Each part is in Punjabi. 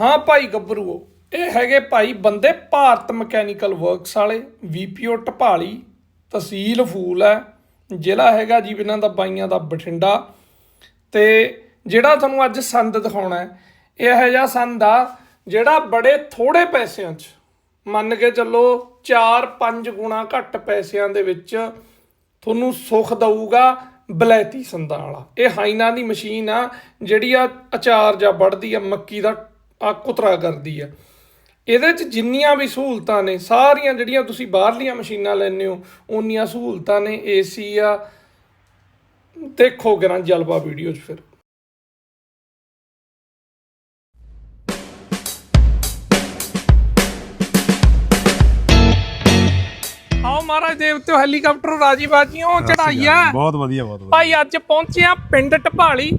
ਹਾਂ ਭਾਈ ਗੱਭਰੂ ਇਹ ਹੈਗੇ ਭਾਈ ਬੰਦੇ ਭਾਰਤ ਮਕੈਨੀਕਲ ਵਰਕਸ ਵਾਲੇ, ਵੀਪੀਓ ਟਪਾਲੀ ਤਹਿਸੀਲ ਫੂਲ ਹੈ, ਜ਼ਿਲ੍ਹਾ ਹੈਗਾ ਜੀ ਇਹਨਾਂ ਦਾ ਬਾਈਆਂ ਦਾ ਬਠਿੰਡਾ। ਤੇ ਜਿਹੜਾ ਤੁਹਾਨੂੰ ਅੱਜ ਸੰਦ ਦਿਖਾਉਣਾ ਹੈ, ਇਹ ਇਹੋ ਜਿਹਾ ਸੰਦ ਆ ਜਿਹੜਾ ਬੜੇ ਥੋੜੇ ਪੈਸਿਆਂ 'ਚ, ਮੰਨ ਕੇ ਚੱਲੋ 4-5 ਗੁਣਾ ਘੱਟ ਪੈਸਿਆਂ ਦੇ ਵਿੱਚ ਤੁਹਾਨੂੰ ਸੁੱਖ ਦਊਗਾ ਬਲੈਤੀ ਸੰਦਾਂ ਵਾਲਾ। ਇਹ ਹਾਈਨਾ ਦੀ ਮਸ਼ੀਨ ਆ, ਜਿਹੜੀ ਆ ਅਚਾਰ ਜਾਂ ਵੱਢਦੀ ਆ, ਮੱਕੀ ਦਾ ਆ ਕੁਤਰਾ ਕਰਦੀ ਆ। ਇਹਦੇ ਚ ਜਿੰਨੀਆਂ ਵੀ ਸਹੂਲਤਾਂ ਨੇ ਸਾਰੀਆਂ ਜਿਹੜੀਆਂ ਤੁਸੀਂ ਬਾਹਰਲੀਆਂ ਮਸ਼ੀਨਾਂ ਲੈਂਦੇ ਹੋ ਉਨੀਆਂ ਸਹੂਲਤਾਂ ਨੇ ਏਸੀ ਆ ਦੇਖੋ ਗਰਾਂ ਜਲਵਾ ਵੀਡੀਓ 'ਚ ਫਿਰ। ਆਓ ਮਹਾਰਾਜ ਦੇਵਤਿਓ ਹੈਲੀਕਾਪਟਰ ਰਾਜੀ ਬਾਜੀਓ ਚੜਾਈਆ ਬਹੁਤ ਵਧੀਆ ਬਹੁਤ ਵਧੀਆ। ਭਾਈ ਅੱਜ ਪਹੁੰਚੇ ਆ ਪਿੰਡ ਢਪਾਲੀ।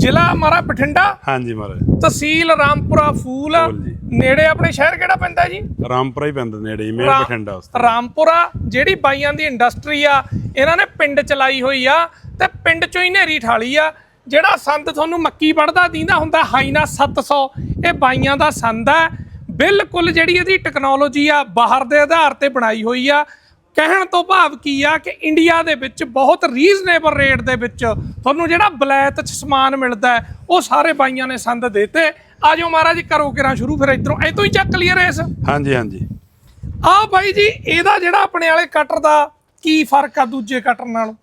ਜ਼ਿਲ੍ਹਾ ਮਾਰਾ ਬਠਿੰਡਾ ਹਾਂਜੀ ਮਹਾਰਾਜ ਤਹਿਸੀਲ ਰਾਮਪੁਰਾ ਫੂਲ ਫੂਲ ਜੀ। ਨੇੜੇ ਆਪਣੇ ਸ਼ਹਿਰ ਕਿਹੜਾ ਪੈਂਦਾ ਜੀ? ਰਾਮਪੁਰਾ ਹੀ ਪੈਂਦਾ ਨੇੜੇ ਹੀ ਮੇਰ ਰਾ- ਬਠਿੰਡਾ ਉਸ ਰਾਮਪੁਰਾ ਜਿਹੜੀ ਬਾਈਆਂ ਦੀ ਇੰਡਸਟਰੀ ਆ ਇਹਨਾਂ ਨੇ ਪਿੰਡ ਚਲਾਈ ਹੋਈ ਆ ਤੇ ਪਿੰਡ ਚੋਂ ਹੀ ਨੇਰੀ ਠਾਲੀ ਆ। ਜਿਹੜਾ ਸੰਦ ਤੁਹਾਨੂੰ ਮੱਕੀ ਵੜਦਾ ਦੀਂਦਾ ਹੁੰਦਾ ਹਾਈਨਾ 700 ਇਹ ਬਾਈਆਂ ਦਾ ਸੰਦ ਹੈ ਬਿਲਕੁਲ ਜਿਹੜੀ ਇਹਦੀ ਟੈਕਨੋਲੋਜੀ ਆ ਬਾਹਰ ਦੇ ਆਧਾਰ ਤੇ ਬਣਾਈ ਹੋਈ ਆ। ਕਹਿਣ ਤੋਂ ਭਾਵ ਕੀ ਆ ਕਿ ਇੰਡੀਆ ਦੇ ਵਿੱਚ ਬਹੁਤ ਰੀਜ਼ਨੇਬਲ ਰੇਟ ਦੇ ਵਿੱਚ ਤੁਹਾਨੂੰ ਜਿਹੜਾ ਬਲੈਤ ਚ ਸਮਾਨ ਮਿਲਦਾ ਉਹ ਸਾਰੇ ਬਾਈਆਂ ਨੇ ਸੰਦ ਦੇਤੇ। ਆਜੋ ਮਹਾਰਾਜ ਕਰੋ ਕਿਰਾਂ ਸ਼ੁਰੂ ਫਿਰ ਇਧਰੋਂ। ਇਤੋਂ ਹੀ ਚੱਕ ਲਈਏ ਰੇਸ। ਹਾਂਜੀ ਹਾਂਜੀ। ਆ ਬਾਈ ਜੀ ਇਹਦਾ ਜਿਹੜਾ ਆਪਣੇ ਵਾਲੇ ਕਟਰ ਦਾ ਕੀ ਫ਼ਰਕ ਆ ਦੂਜੇ ਕਟਰ ਨਾਲੋਂ?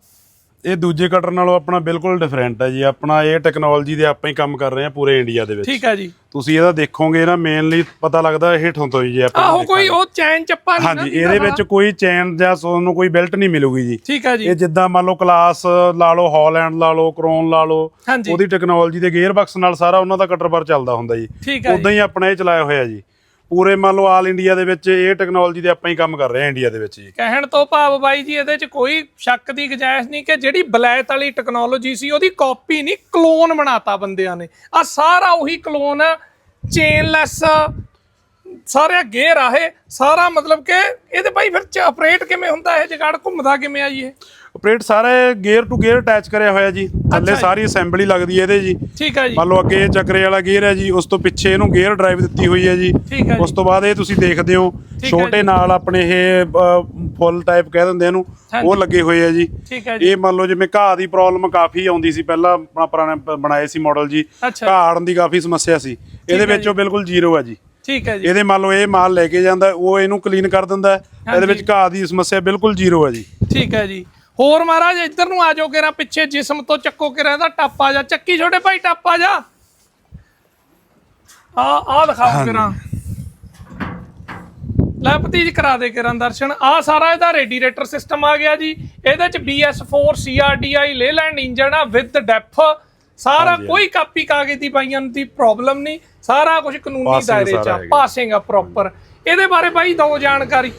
ਇਹ ਦੂਜੇ ਕਟਰ ਨਾਲੋਂ ਆਪਣਾ ਬਿਲਕੁਲ ਡਿਫਰੈਂਟ ਹੈ ਜੀ। ਆਪਣਾ ਇਹ ਟੈਕਨੋਲੋਜੀ ਦੇ ਆਪਾਂ ਹੀ ਕੰਮ ਕਰ ਰਹੇ ਹਾਂ ਪੂਰੇ ਇੰਡੀਆ ਦੇ ਵਿੱਚ। ਠੀਕ ਹੈ ਜੀ। ਤੁਸੀਂ ਇਹਦਾ ਦੇਖੋਗੇ ਨਾ ਮੇਨਲੀ ਪਤਾ ਲੱਗਦਾ ਇਹ ਹੇਠੋਂ ਤੋਂ ਹੀ ਜੀ ਆਪਾਂ ਆਹੋ ਕੋਈ ਉਹ ਚੈਨ ਚੱਪਾ ਨਹੀਂ ਨਾ ਹਾਂਜੀ ਇਹਦੇ। ਵਿੱਚ ਕੋਈ ਚੈਨ ਜਾਂ ਤੁਹਾਨੂੰ ਕੋਈ ਬੈਲਟ ਨਹੀਂ ਮਿਲੂਗੀ ਜੀ। ਠੀਕ ਹੈ ਜੀ। ਇਹ ਜਿੱਦਾਂ ਮੰਨ ਲਓ ਕਲਾਸ ਲਾ ਲਓ ਹਾਲੈਂਡ ਲਾ ਲਓ ਕਰੋਨ ਲਾ ਲਓ ਹਾਂਜੀ। ਉਹਦੀ ਟੈਕਨੋਲੋਜੀ ਦੇ ਗੇਅਰ ਬਕਸ ਨਾਲ ਸਾਰਾ ਉਹਨਾਂ ਦਾ ਕਟਰ ਪਰ ਚੱਲਦਾ ਹੁੰਦਾ ਜੀ। ਠੀਕ ਹੈ ਉਦਾਂ ਹੀ ਆਪਣਾ ਇਹ ਚਲਾਇਆ ਹੋਇਆ ਜੀ। ਪੂਰੇ ਮੰਨ ਲਓ ਆਲ ਇੰਡੀਆ ਦੇ ਵਿੱਚ ਇਹ ਟੈਕਨੋਲੋਜੀ ਦੇ ਆਪਾਂ ਹੀ ਕੰਮ ਕਰ ਰਹੇ ਹਾਂ ਇੰਡੀਆ ਦੇ ਵਿੱਚ ਜੀ। ਕਹਿਣ ਤੋਂ ਭਾਵ ਬਾਈ ਜੀ, ਇਹਦੇ 'ਚ ਕੋਈ ਸ਼ੱਕ ਦੀ ਗੁੰਜਾਇਸ਼ ਨਹੀਂ ਕਿ ਜਿਹੜੀ ਬਲੈਤ ਵਾਲੀ ਟੈਕਨੋਲੋਜੀ ਸੀ, ਉਹਦੀ ਕਾਪੀ ਨਹੀਂ ਕਲੋਨ ਬਣਾਤਾ ਬੰਦਿਆਂ ਨੇ। ਆ ਸਾਰਾ ਉਹੀ ਕਲੋਨ ਚੇਨਲੈਸ ਸਾਰੇ ਗੇਅਰ ਆਹੇ ਸਾਰਾ ਮਤਲਬ ਕਿ ਇਹਦੇ ਬਾਈ ਫਿਰ ਆਪਰੇਟ ਕਿਵੇਂ ਹੁੰਦਾ, ਇਹ ਜਗਾੜ ਘੁੰਮਦਾ ਕਿਵੇਂ ਆ ਜੀ ਇਹ? ਆਪਰੇਟ ਸਾਰੇ ਗੇਅਰ ਟੂ ਗੇਅਰ ਅਟੈਚ ਕਰਿਆ ਹੋਇਆ ਜੀ ਥੱਲੇ। ਸਾਰੀ ਅਸੈਂਬਲੀ ਲੱਗਦੀ ਹੈ ਇਹਦੇ ਜੀ ਠੀਕ ਹੈ ਜੀ ਮੰਨ ਲਓ ਅੱਗੇ ਇਹ ਚੱਕਰੇ ਵਾਲਾ ਗੇਅਰ ਹੈ ਜੀ ਉਸ ਤੋਂ ਪਿੱਛੇ ਇਹਨੂੰ ਗੇਅਰ ਡਰਾਈਵ ਦਿੱਤੀ ਹੋਈ ਹੈ ਜੀ। ਉਸ ਤੋਂ ਬਾਅਦ ਇਹ ਤੁਸੀਂ ਦੇਖਦੇ ਹੋ ਛੋਟੇ। ਨਾਲ ਆਪਣੇ ਇਹ ਫੁੱਲ ਟਾਈਪ ਕਹਿ ਦਿੰਦੇ ਇਹਨੂੰ। ਉਹ ਲੱਗੇ ਹੋਏ ਆ ਜੀ ਠੀਕ ਹੈ ਜੀ ਇਹ ਮੰਨ ਲਓ ਜਿਵੇਂ ਘਾਹ ਦੀ ਪ੍ਰੋਬਲਮ ਕਾਫੀ ਆਉਂਦੀ ਸੀ ਪਹਿਲਾਂ ਆਪਣਾ ਪੁਰਾਣੇ ਬਣਾਏ ਸੀ ਮਾਡਲ ਜੀ। ਘਾਹ ਆੜਨ ਦੀ ਕਾਫੀ ਸਮੱਸਿਆ ਸੀ ਇਹਦੇ ਵਿੱਚੋਂ ਬਿਲਕੁਲ ਜ਼ੀਰੋ ਹੈ ਜੀ ਠੀਕ ਹੈ ਜੀ ਇਹਦੇ ਮੰਨ ਲਓ ਇਹ ਮਾਲ ਲੈ ਕੇ ਜਾਂਦਾ ਉਹ ਇਹਨੂੰ ਕਲੀਨ ਕਰ ਦਿੰਦਾ। ਇਹਦੇ ਵਿੱਚ। ਘਾਹ ਦੀ ਸਮੱਸਿਆ ਬਿਲਕੁਲ ਜ਼ੀਰੋ ਹੈ ਜੀ ਠੀਕ ਹੈ ਜੀ ਹੋਰ ਮਹਾਰਾਜ ਇੱਧਰ ਨੂੰ ਆ ਜਾਓ ਕਿਰਾਂ ਪਿੱਛੇ ਜਿਸਮ ਤੋਂ ਚੱਕੋ ਕਿਰਾਂ ਇਹਦਾ ਟਾਪਾ ਜਾ। ਚੱਕੀ ਛੋਟੇ ਭਾਈ ਟਾਪਾ ਜਾ। ਆ ਆ ਦਿਖਾਓ ਕਿਰਾਂ ਲੈ ਭਤੀਜ ਕਰਾ ਦੇ ਕਿਰਾਂ ਦਰਸ਼ਨ। ਆ ਸਾਰਾ ਇਹਦਾ ਰੇਡੀਏਟਰ ਸਿਸਟਮ ਆ ਗਿਆ ਜੀ। ਇਹਦੇ ਚ BS4 CRDI ਲੇਲੈਂਡ ਇੰਜਨ ਆ ਵਿਦ ਡੈਫ ਸਾਰਾ ਕੋਈ ਕਾਪੀ ਕਾਗਜ਼ ਦੀ ਪਾਈਆਂ ਦੀ ਪ੍ਰੋਬਲਮ ਨਹੀਂ। ਸਾਰਾ ਕੁਝ ਕਾਨੂੰਨੀ ਦਾਇਰੇ ਚ ਆ। ਪਾਸਿੰਗ ਆ ਪ੍ਰੋਪਰ ਇਹਦੇ ਬਾਰੇ ਬਾਈ ਦਿਓ ਜਾਣਕਾਰੀ।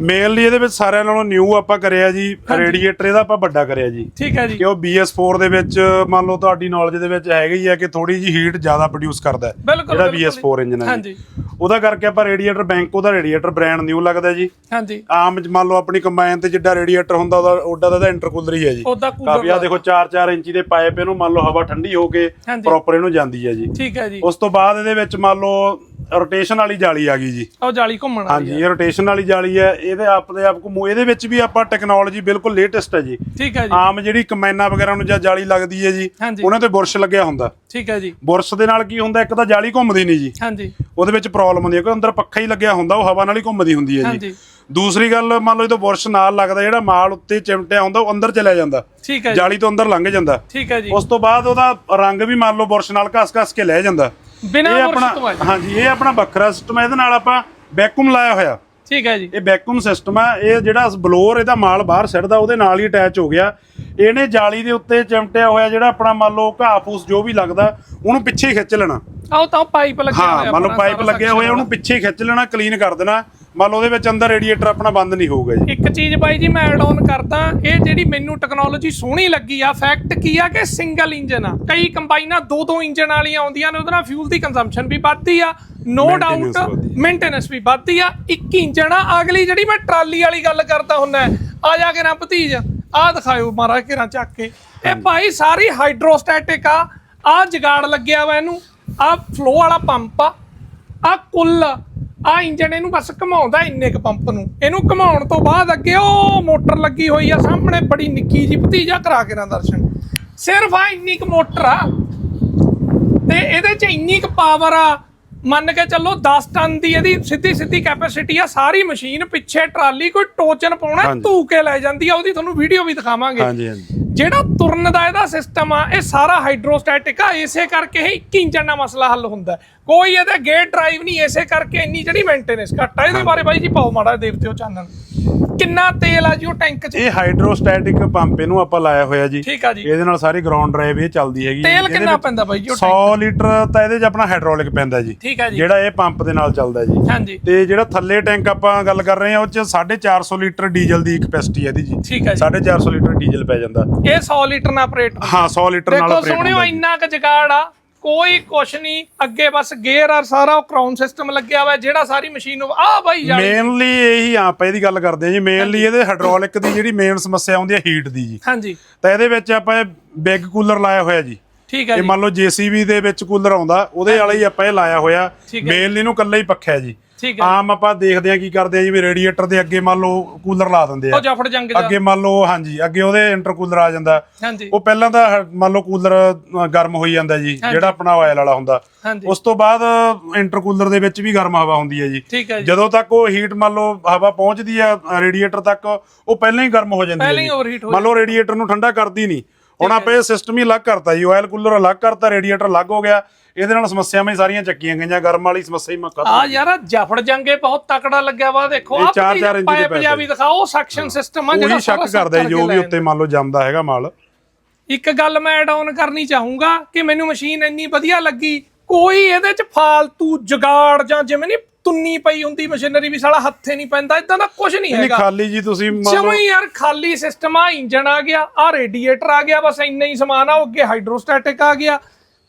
ਮੇਨਲੀ ਇਹਦੇ ਵਿੱਚ ਸਾਰਿਆਂ ਨਾਲੋਂ ਨਿਊ ਆਪਾਂ ਕਰਿਆ ਜੀ ਰੇਡੀਏਟਰ ਇਹਦਾ ਆਪਾਂ ਵੱਡਾ ਕਰਿਆ ਜੀ। ਠੀਕ ਹੈ ਜੀ। ਕਿ ਉਹ BS4 ਦੇ ਵਿੱਚ ਮੰਨ ਲਓ ਤੁਹਾਡੀ ਨੌਲੇਜ ਦੇ ਵਿੱਚ ਹੈਗਾ ਹੀ ਹੈ ਕਿ ਥੋੜੀ ਜੀ ਹੀਟ ਜ਼ਿਆਦਾ ਪ੍ਰੋਡਿਊਸ ਕਰਦਾ ਹੈ। ਜਿਹੜਾ ਬਿਲਕੁਲ। BS4 ਇੰਜਨ ਹੈ। ਹਾਂਜੀ। ਉਹਦਾ ਕਰਕੇ ਆਪਾਂ ਰੇਡੀਏਟਰ ਬੈਂਕ ਉਹਦਾ ਰੇਡੀਏਟਰ ਬ੍ਰਾਂਡ ਨਿਊ ਲੱਗਦਾ ਜੀ। ਹਾਂਜੀ। ਆਮ ਮੰਨ ਲਓ ਆਪਣੀ ਕੰਬਾਈਨ ਤੇ ਜਿੱਡਾ ਰੇਡੀਏਟਰ ਹੁੰਦਾ ਉਹਦਾ ਓਡਾ ਦਾ ਇੰਟਰਕੂਲਰ ਹੀ ਹੈ ਜੀ। ਉਹਦਾ ਕਾਫੀ ਆ ਦੇਖੋ 4-4 ਇੰਚੀ ਦੇ ਪਾਈਪ ਇਹਨੂੰ ਮੰਨ ਲਓ ਹਵਾ ਠੰਡੀ ਹੋ ਕੇ। ਪ੍ਰੋਪਰ ਇਹਨੂੰ ਜਾਂਦੀ ਹੈ ਜੀ। ਠੀਕ ਹੈ ਜੀ। ਉਸ ਤੋਂ ਬਾਅਦ ਇਹਦੇ ਵਿੱਚ ਮੰਨ ਲਓ ਰੋਟੇਸ਼ਨ ਵਾਲੀ ਜਾਲੀ ਆ ਗਈ ਜੀ। ਉਹ ਜਾਲੀ ਘੁੰਮਣ ਵਾਲੀ ਹਾਂਜੀ ਇਹ ਰੋਟੇਸ਼ਨ ਵਾਲੀ ਜਾਲੀ ਹੈ ਇਹਦੇ ਆਪਦੇ ਆਪ ਘੁੰਮੋ। ਇਹਦੇ ਵਿੱਚ ਵੀ ਆਪਾਂ ਟੈਕਨੋਲੋਜੀ ਬਿਲਕੁਲ ਲੇਟੈਸਟ ਹੈ ਜੀ। ਠੀਕ ਹੈ ਜੀ। ਆਮ ਜਿਹੜੀ ਕਮੈਨਾ ਵਗੈਰਾ ਨੂੰ ਜਾਂ ਜਾਲੀ ਲੱਗਦੀ ਹੈ ਜੀ। ਉਹਨਾਂ ਤੇ ਬੁਰਸ਼ ਲੱਗਿਆ ਹੁੰਦਾ। ਠੀਕ ਹੈ ਜੀ। ਬੁਰਸ਼ ਦੇ ਨਾਲ ਕੀ ਹੁੰਦਾ ਇੱਕ ਤਾਂ ਜਾਲੀ ਘੁੰਮਦੀ ਨਹੀਂ ਜੀ। ਹਾਂਜੀ। ਉਹਦੇ ਵਿੱਚ ਪ੍ਰੋਬਲਮ ਹੁੰਦੀ ਹੈ ਕਿ ਅੰਦਰ ਪੱਖਾ ਹੀ ਲੱਗਿਆ ਹੁੰਦਾ ਉਹ ਹਵਾ ਨਾਲ ਹੀ ਘੁੰਮਦੀ ਹੁੰਦੀ ਹੈ। ਜੀ। ਦੂਸਰੀ ਗੱਲ ਮੰਨ ਲਓ ਜਦੋਂ ਬੁਰਸ਼ ਨਾਲ ਲੱਗਦਾ ਜਿਹੜਾ ਮਾਲ ਉੱਤੇ ਚਿਮਟਿਆ ਹੁੰਦਾ ਉਹ ਅੰਦਰ ਚਲਿਆ ਜਾਂਦਾ। ਠੀਕ ਹੈ ਜੀ। ਜਾਲੀ ਤੋਂ ਅੰਦਰ ਲੰਘ ਜਾਂਦਾ। ਠੀਕ ਹੈ ਜੀ। ਉਸ ਤੋਂ ਬਾਅਦ ਉਹਦਾ ਰੰਗ ਵੀ ਮੰਨ ਲਓ ਬੁਰਸ਼ ਨਾਲ ਘਸ-ਘਸ ਕੇ ਲੈ ਜਾਂਦਾ। ਬਿਨਾਂ ਬੁਰਸ਼ ਤੋਂ। ਹਾਂਜੀ ਇਹ ਆਪਣਾ ਵੱਖਰਾ ਸਿਸਟਮ ਹੈ। ਇਹਦੇ ਨਾਲ ਆਪਾਂ ਵੈਕੂਮ ਲਾਇਆ ਹੋਇਆ। ਠੀਕ ਹੈ ਜੀ। ਇਹ ਵੈਕੂਮ ਸਿਸਟਮ ਹੈ ਇਹ ਜਿਹੜਾ ਬਲੋਰ ਇਹਦਾ ਮਾਲ ਬਾਹਰ ਸਿੱਟਦਾ ਉਹਦੇ ਨਾਲ ਹੀ ਅਟੈਚ ਹੋ ਗਿਆ। ਇਹਨੇ ਜਾਲੀ ਦੇ ਉੱਤੇ ਚਿਮਟਿਆ ਹੋਇਆ ਜਿਹੜਾ ਆਪਣਾ ਮੰਨ ਲਓ ਘਾਹ ਫੂਸ ਜੋ ਵੀ ਲੱਗਦਾ ਉਹਨੂੰ ਪਿੱਛੇ ਹੀ ਖਿੱਚ ਲੈਣਾ। ਆਹ ਤਾਂ ਪਾਈਪ ਲੱਗਿਆ ਹਾਂ ਹੋਇਆ ਮੰਨ ਲਓ ਪਾਈਪ ਲੱਗਿਆ ਹੋਇਆ ਉਹਨੂੰ ਪਿੱਛੇ ਹੀ ਖਿੱਚ ਲੈਣਾ ਕਲੀਨ ਕਰ ਦੇਣਾ। ਮੰਨ ਲਓ ਉਹਦੇ ਵਿੱਚ ਅੰਦਰ ਰੇਡੀਏਟਰ ਆਪਣਾ ਬੰਦ ਨਹੀਂ ਹੋਊਗਾ ਜੀ। ਇੱਕ ਚੀਜ਼ ਬਾਈ ਜੀ ਮੈਂ ਐਡ ਆਨ ਕਰਦਾ ਇਹ ਜਿਹੜੀ ਮੈਨੂੰ ਟੈਕਨੋਲੋਜੀ ਸੋਹਣੀ ਲੱਗੀ ਆ ਫੈਕਟ ਕੀ ਆ ਕਿ ਸਿੰਗਲ ਇੰਜਨ ਆ। ਕਈ ਕੰਬਾਈਨਾਂ ਦੋ ਦੋ ਇੰਜਨ ਵਾਲੀਆਂ ਆਉਂਦੀਆਂ ਨੇ ਉਹਦੇ ਨਾਲ ਫਿਊਲ ਦੀ ਕੰਜ਼ੰਪਸ਼ਨ ਵੀ ਵੱਧਦੀ ਆ। No doubt. ਮੇਨਟੇਨੈਂਸ ਵੀ ਵੱਧਦੀ ਆ। ਇੱਕ ਇੰਜਨ ਆ ਅਗਲੀ ਜਿਹੜੀ ਮੈਂ ਟਰਾਲੀ ਵਾਲੀ ਗੱਲ ਕਰਦਾ ਹੁੰਦਾ ਆ ਜਾ ਕੇ ਨਾ ਭਤੀਜ ਆ ਦਿਖਾਇਓ ਮਾਰਾ ਘੇਰਾ ਚੱਕ ਕੇ। ਇਹ ਭਾਈ ਸਾਰੀ ਹਾਈਡਰੋਸਟੈਟਿਕ ਆ ਆ ਜਗਾੜ ਲੱਗਿਆ ਵਾ ਇਹਨੂੰ ਆ ਫਲੋ ਵਾਲਾ ਪੰਪ ਆ ਆ ਕੁੱਲ ਆ ਇੰਜਨ ਇਹਨੂੰ ਬਸ ਘਮਾਉਂਦਾ ਇੰਨੇ ਕ ਪੰਪ ਨੂੰ। ਇਹਨੂੰ ਘਮਾਉਣ ਤੋਂ ਬਾਅਦ ਅੱਗੇ ਉਹ ਮੋਟਰ ਲੱਗੀ ਹੋਈ ਆ ਸਾਹਮਣੇ ਬੜੀ ਨਿੱਕੀ ਜੀ ਭਤੀਜਾ ਕਰਾ ਕੇ ਨਾ ਦਰਸ਼ਨ। ਸਿਰਫ ਆ ਇੰਨੀ ਕ ਮੋਟਰ ਆ ਤੇ ਇਹਦੇ ਚ ਇੰਨੀ ਕ ਪਾਵਰ ਆ ਮੰਨ ਕੇ ਚੱਲੋ 10 ਟਨ ਦੀ ਇਹਦੀ ਸਿੱਧੀ ਸਿੱਧੀ ਕੈਪੈਸਿਟੀ ਆ ਸਾਰੀ ਮਸ਼ੀਨ ਪਿੱਛੇ ਟਰਾਲੀ ਕੋਈ ਟੋਚਨ ਪਾਉਣਾ। ਧੂ ਕੇ ਲੈ ਜਾਂਦੀ ਆ ਉਹਦੀ ਤੁਹਾਨੂੰ ਵੀਡੀਓ ਵੀ ਦਿਖਾਵਾਂਗੇ ਹਾਂਜੀ ਹਾਂਜੀ ਜਿਹੜਾ ਤੁਰਨ ਦਾ ਇਹਦਾ ਸਿਸਟਮ ਆ ਇਹ ਸਾਰਾ ਹਾਈਡਰੋਸਟੈਟਿਕ ਆ ਇਸੇ ਕਰਕੇ ਹੀ ਇੱਕ ਇੰਜਨ ਦਾ ਮਸਲਾ ਹੱਲ ਹੁੰਦਾ। ਕੋਈ ਇਹਦੇ ਗੇਟ ਡਰਾਈਵ ਨਹੀਂ ਇਸੇ ਕਰਕੇ ਇੰਨੀ ਜਿਹੜੀ ਮੇਨਟੇਨੈਂਸ ਘੱਟ ਆ ਇਹਦੇ ਬਾਰੇ ਬਾਈ ਜੀ ਪਾਓ ਮਾੜਾ ਦੇਵਤਿਓ ਚਾਨਣ ਕਿੰਨਾ ਤੇਲ ਆ ਜੀ ਉਹ ਟੈਂਕ 'ਚ? ਇਹ ਹਾਈਡਰੋਸਟੈਟਿਕ ਪੰਪ ਇਹਨੂੰ ਆਪਾਂ ਲਾਇਆ ਹੋਇਆ ਜੀ। ਠੀਕ ਆ ਜੀ। ਇਹਦੇ ਨਾਲ ਸਾਰੀ ਗਰਾਊਂਡ ਡਰਾਈਵ ਇਹ ਚੱਲਦੀ ਹੈਗੀ। ਤੇਲ ਕਿੰਨਾ ਪੈਂਦਾ ਬਾਈ ਜੀ ਉਹ 100 ਲੀਟਰ ਤਾਂ ਇਹਦੇ 'ਚ ਆਪਣਾ ਹਾਈਡ੍ਰੋਲਿਕ ਪੈਂਦਾ ਜੀ। ਠੀਕ ਆ ਜੀ। ਜਿਹੜਾ ਇਹ ਪੰਪ ਦੇ ਨਾਲ ਚੱਲਦਾ ਜੀ। ਹਾਂਜੀ। ਤੇ ਜਿਹੜਾ ਥੱਲੇ ਟੈਂਕ ਆਪਾਂ ਗੱਲ ਕਰ ਰਹੇ ਹਾਂ ਉਹ 'ਚ 450 ਲੀਟਰ ਡੀਜ਼ਲ ਦੀ ਕਪੈਸਿਟੀ ਹੈ ਇਹਦੀ ਜੀ। ਠੀਕ ਆ ਜੀ। 450 ਲੀਟਰ ਡੀਜ਼ਲ ਪੈ ਜਾਂਦਾ। ਇਹ 100 ਲੀਟਰ ਨਾਲ ਆਪਰੇਟ ਹਾਂ 100 ਲੀਟਰ ਨਾਲ ਦੇਖੋ operate ਸੋਹਣਿਓ। ਇੰਨਾ ਕੁ ਜਗਾੜ ਆ। ਕੋਈ ਕੁਛ ਨਹੀਂ ਅੱਗੇ ਬਸ ਗੇਅਰ ਆ ਸਾਰਾ ਉਹ ਕਰਾਊਨ ਸਿਸਟਮ ਲੱਗਿਆ ਹੋਇਆ ਜਿਹੜਾ ਸਾਰੀ ਮਸ਼ੀਨ ਆ ਬਾਈ ਜਾਲੀ। ਮੇਨਲੀ ਇਹੀ ਆਪਾਂ ਇਹਦੀ ਗੱਲ ਕਰਦੇ ਹਾਂ ਜੀ ਮੇਨਲੀ ਇਹਦੇ ਹਾਈਡ੍ਰੋਲਿਕ ਦੀ ਜਿਹੜੀ ਮੇਨ ਸਮੱਸਿਆ ਆਉਂਦੀ ਹੈ ਹੀਟ ਦੀ ਜੀ। ਹਾਂਜੀ। ਤਾਂ ਇਹਦੇ ਵਿੱਚ ਆਪਾਂ ਇਹ ਬਿਗ ਕੂਲਰ ਲਾਇਆ ਹੋਇਆ ਜੀ। ਠੀਕ ਹੈ ਇਹ ਜੀ। ਮੰਨ ਲਓ ਜੀਸੀਬੀ ਦੇ ਵਿੱਚ ਕੂਲਰ ਆਉਂਦਾ ਉਹਦੇ ਵਾਲਾ ਹੀ ਆਪਾਂ ਇਹ ਲਾਇਆ ਹੋਇਆ। ਮੇਨਲੀ ਨੂੰ ਕੱਲਾ ਹੀ ਪੱਖਾ ਹੈ ਜੀ। ਠੀਕ ਹੈ। ਆਮ ਆਪਾਂ ਦੇਖਦੇ ਆ ਕੀ ਕਰਦੇ ਆ ਜਿਵੇਂ ਰੇਡੀਏਟਰ ਦੇ ਅੱਗੇ ਮੰਨ ਲਓ ਕੂਲਰ ਲਾ ਦਿੰਦੇ ਉਹ ਆ ਜਫੜ ਜੰਗ ਜਾ ਅੱਗੇ ਮੰਨ ਲਓ ਹਾਂਜੀ ਅੱਗੇ ਉਹਦੇ ਇੰਟਰਕੂਲਰ ਆ ਜਾਂਦਾ। ਹਾਂਜੀ। ਉਹ ਪਹਿਲਾਂ ਤਾਂ ਮੰਨ ਲਓ ਕੂਲਰ ਗਰਮ ਹੋਈ ਜਾਂਦਾ ਜੀ ਜਿਹੜਾ ਆਪਣਾ ਆਇਲ ਵਾਲਾ ਹੁੰਦਾ। ਉਸ ਤੋਂ ਬਾਅਦ ਇੰਟਰਕੂਲਰ ਦੇ ਵਿੱਚ ਵੀ ਗਰਮ ਹਵਾ ਹੁੰਦੀ ਹੈ ਜੀ। ਜਦੋਂ ਤੱਕ ਉਹ ਹੀਟ ਮੰਨ ਲਓ ਹਵਾ ਪਹੁੰਚਦੀ ਆ ਰੇਡੀਏਟਰ ਤੱਕ ਉਹ ਪਹਿਲਾਂ ਹੀ ਗਰਮ ਹੋ ਜਾਂਦੀ ਹੋ ਮੰਨ ਲਓ ਰੇਡੀਏਟਰ ਨੂੰ ਠੰਡਾ ਕਰਦੀ ਨਹੀਂ। ਹੁਣ ਆਪਾਂ ਇਹ ਸਿਸਟਮ ਹੀ ਅਲੱਗ ਕਰਤਾ ਜੀ ਆਇਲ ਕੂਲਰ ਅਲੱਗ ਕਰਤਾ ਰੇਡੀਏਟਰ ਅਲੱਗ ਹੋ ਗਿਆ ਇਹਦੇ ਨਾਲ ਸਮੱਸਿਆਵਾਂ ਹੀ ਸਾਰੀਆਂ ਚੱਕੀਆਂ ਗਈਆਂ ਗਰਮ ਵਾਲੀ ਸਮੱਸਿਆ ਹੀ ਮੁੱਕ ਆ ਯਾਰ ਜਫੜ ਜੰਗੇ ਬਹੁਤ ਤਕੜਾ ਲੱਗਿਆ ਵਾ ਦੇਖੋ ਆ ਜਿਹਾ ਵੀ ਦਿਖਾਓ ਸੈਕਸ਼ਨ ਸਿਸਟਮ ਆ ਜਿਹੜਾ ਉਹੀ ਸ਼ੱਕ ਕਰਦਾ ਜੀ, ਵੀ ਉੱਤੇ ਮੰਨ ਲਓ ਜੰਮਦਾ ਹੈਗਾ ਮਾਲ। ਇੱਕ ਗੱਲ ਮੈਂ ਐਡ ਆਨ ਕਰਨੀ ਚਾਹੂੰਗਾ ਕਿ ਮੈਨੂੰ ਮਸ਼ੀਨ ਇੰਨੀ ਵਧੀਆ ਲੱਗੀ ਕੋਈ ਇਹਦੇ ਚ ਫਾਲਤੂ ਜਗਾੜ ਜਾਂ ਜਿਵੇਂ ਨਹੀਂ ਤੁੰਨੀ ਪਈ ਹੁੰਦੀ ਮਸ਼ੀਨਰੀ ਵੀ ਸਾਲਾ ਹੱਥੇ ਨਹੀਂ ਪੈਂਦਾ ਇਦਾਂ ਦਾ ਕੁਝ ਨਹੀਂ ਨਹੀਂ ਹੈਗਾ। ਖਾਲੀ ਜੀ ਤੁਸੀਂ ਮੰਨ ਲਓ ਜਮਾਂ ਹੀ ਯਾਰ ਖਾਲੀ ਸਿਸਟਮ ਆ ਇੰਜਨ ਆ ਗਿਆ ਆ ਰੇਡੀਏਟਰ ਆ ਗਿਆ ਬਸ ਇੰਨਾ ਹੀ ਸਮਾਨ ਆ ਉਹ ਅੱਗੇ ਹਾਈਡਰੋਸਟੈਟਿਕ ਆ ਗਿਆ।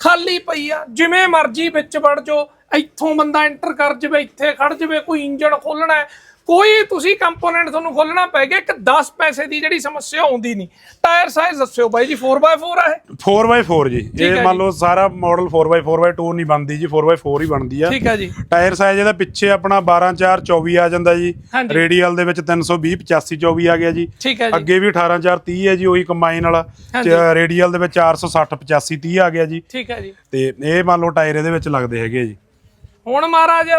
ਖਾਲੀ ਪਈ ਆ ਜਿਵੇਂ ਮਰਜ਼ੀ ਵਿੱਚ ਵੜ ਜਾਓ ਇੱਥੋਂ ਬੰਦਾ ਐਂਟਰ ਕਰ ਜਵੇ ਇੱਥੇ ਖੜ ਜਵੇ ਕੋਈ ਇੰਜਨ ਖੋਲਣਾ ਹੈ। ਕੋਈ ਤੁਸੀਂ ਕੰਪੋਨੈਂਟ ਤੁਹਾਨੂੰ ਖੋਲਣਾ ਪੈ ਗਿਆ ਇੱਕ 10 ਪੈਸੇ ਦੀ ਜਿਹੜੀ ਸਮੱਸਿਆ ਆਉਂਦੀ ਨਹੀਂ। ਟਾਇਰ ਸਾਈਜ਼ ਦੱਸਿਓ ਬਾਈ ਜੀ 4x4 ਆ ਇਹ? 4x4 ਜੀ। ਇਹ ਮੰਨ ਲਓ ਸਾਰਾ ਮਾਡਲ 4x4x2 ਨਹੀਂ ਬਣਦੀ ਜੀ 4x4 ਹੀ ਬਣਦੀ ਆ। ਠੀਕ ਹੈ ਜੀ। ਟਾਇਰ ਸਾਈਜ਼ ਇਹਦਾ ਪਿੱਛੇ ਆਪਣਾ 12 4 24 ਆ ਜਾਂਦਾ ਜੀ। ਰੇਡੀਅਲ ਦੇ ਵਿੱਚ 320 85 24 ਆ ਗਿਆ ਜੀ। ਅੱਗੇ ਵੀ 18 4 30 ਹੈ ਜੀ ਉਹੀ ਕੰਬਾਈਨ ਵਾਲਾ। ਰੇਡੀਅਲ ਦੇ ਵਿੱਚ 460 85 30 ਆ ਗਿਆ ਜੀ। ਠੀਕ ਹੈ ਜੀ। ਤੇ ਇਹ ਮੰਨ ਲਓ ਟਾਇਰ ਇਹਦੇ ਵਿੱਚ ਲੱਗਦੇ ਹੈਗੇ ਜੀ। ਹੁਣ ਮਹਾਰਾਜ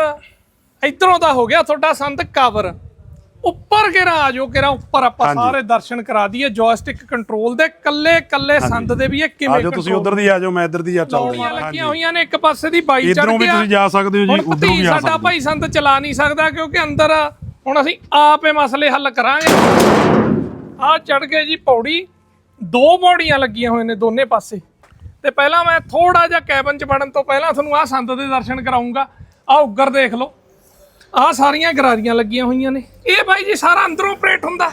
ਇਧਰੋਂ ਤਾਂ ਹੋ ਗਿਆ ਤੁਹਾਡਾ ਸੰਦ ਕਵਰ। ਉੱਪਰ ਕਿਹੜਾ ਆ ਜਾਓ ਕਿਹੜਾ ਉੱਪਰ ਆਪਾਂ। ਸਾਰੇ ਦਰਸ਼ਨ ਕਰਾ ਦਈਏ ਜੋਇਸਟਿਕ ਕੰਟਰੋਲ ਦੇ ਕੱਲੇ ਕੱਲੇ ਸੰਦ ਦੇ ਵੀ ਇਹ ਕਿਵੇਂ ਆਜੋ ਤੁਸੀਂ ਉਧਰ ਦੀ ਆਜੋ ਮੈਂ ਇੱਧਰ ਦੀ ਆ ਚੱਲਦੇ। ਹਾਂ ਲੱਗੀਆਂ ਹੋਈਆਂ ਨੇ ਇੱਕ ਪਾਸੇ ਦੀ ਬਾਈ ਚੜ ਇਧਰੋਂ ਵੀ ਗਿਆ। ਤੁਸੀਂ ਜਾ ਸਕਦੇ ਹੋ ਜੀ ਉਧਰੋਂ ਵੀ ਆ ਸਾਡਾ ਭਾਈ ਸੰਦ ਚਲਾ ਨਹੀਂ ਸਕਦਾ ਕਿਉਂਕਿ ਅੰਦਰ ਹੁਣ ਅਸੀਂ ਆਪ ਮਸਲੇ ਹੱਲ ਕਰਾਂਗੇ। ਆ ਚੜ ਗਏ ਜੀ ਪੌੜੀ। ਦੋ ਪੌੜੀਆਂ ਲੱਗੀਆਂ ਹੋਏ ਨੇ ਦੋਨੇ ਪਾਸੇ। ਤੇ ਪਹਿਲਾਂ ਮੈਂ ਥੋੜਾ ਜਿਹਾ ਕੈਬਨ ਚ ਵੜਨ ਤੋਂ ਪਹਿਲਾਂ ਤੁਹਾਨੂੰ ਆ ਸੰਦ ਦੇ ਦਰਸ਼ਨ ਕਰਾਉਂਗਾ ਆ ਉੱਗਰ ਦੇਖ ਲਓ। ਆ ਸਾਰੀਆਂ ਗਰਾਰੀਆਂ ਲੱਗੀਆਂ ਹੋਈਆਂ ਨੇ। ਇਹ ਬਾਈ ਜੀ ਸਾਰਾ ਅੰਦਰੋਂ ਆਪਰੇਟ ਹੁੰਦਾ?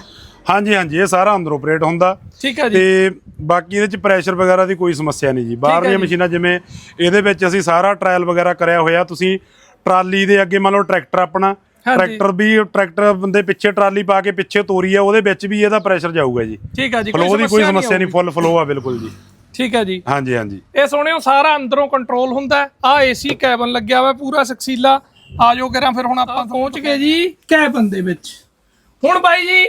ਹਾਂਜੀ ਹਾਂਜੀ ਇਹ ਸਾਰਾ ਅੰਦਰ ਆਪਰੇਟ ਹੁੰਦਾ। ਠੀਕ ਹੈ ਜੀ। ਤੇ ਬਾਕੀ ਇਹਦੇ ਚ ਪ੍ਰੈਸ਼ਰ ਵਗੈਰਾ ਦੀ ਕੋਈ ਸਮੱਸਿਆ ਨਹੀਂ ਜੀ। ਬਾਹਰਲੀਆਂ ਜੀ। ਮਸ਼ੀਨਾਂ ਜਿਵੇਂ ਇਹਦੇ ਵਿੱਚ ਅਸੀਂ ਸਾਰਾ ਟ੍ਰਾਇਲ ਵਗੈਰਾ ਕਰਿਆ ਹੋਇਆ। ਤੁਸੀਂ ਟਰਾਲੀ ਦੇ ਅੱਗੇ ਮੰਨ ਲਓ ਟਰੈਕਟਰ ਆਪਣਾ। ਟਰੈਕਟਰ ਵੀ ਟਰੈਕਟਰ ਬੰਦੇ ਪਿੱਛੇ ਟਰਾਲੀ ਪਾ ਕੇ ਪਿੱਛੇ ਤੋਰੀ ਆ ਉਹਦੇ ਵਿੱਚ ਵੀ ਇਹਦਾ ਪ੍ਰੈਸ਼ਰ ਜਾਊਗਾ ਜੀ। ਠੀਕ ਹੈ ਜੀ ਫਲੋ ਦੀ ਕੋਈ ਸਮੱਸਿਆ ਨਹੀਂ। ਫੁੱਲ ਫਲੋ ਆ ਬਿਲਕੁਲ ਜੀ। ਠੀਕ ਹੈ ਜੀ। ਹਾਂਜੀ ਹਾਂਜੀ। ਇਹ ਸੋਹਣਿਓ ਸਾਰਾ ਅੰਦਰੋਂ ਕੰਟਰੋਲ ਹੁੰਦਾ। ਆ ਏਸੀ ਕੈਬਨ ਲੱਗਿਆ ਹੋਇਆ ਪੂਰਾ ਸਕਸੀਲਾ ਆ ਜਾਓ ਕਰਾਂ ਫਿਰ ਹੁਣ ਆਪਾਂ ਪਹੁੰਚ ਗਏ ਜੀ ਕੈਬਨ ਦੇ ਵਿੱਚ। ਹੁਣ ਬਾਈ ਜੀ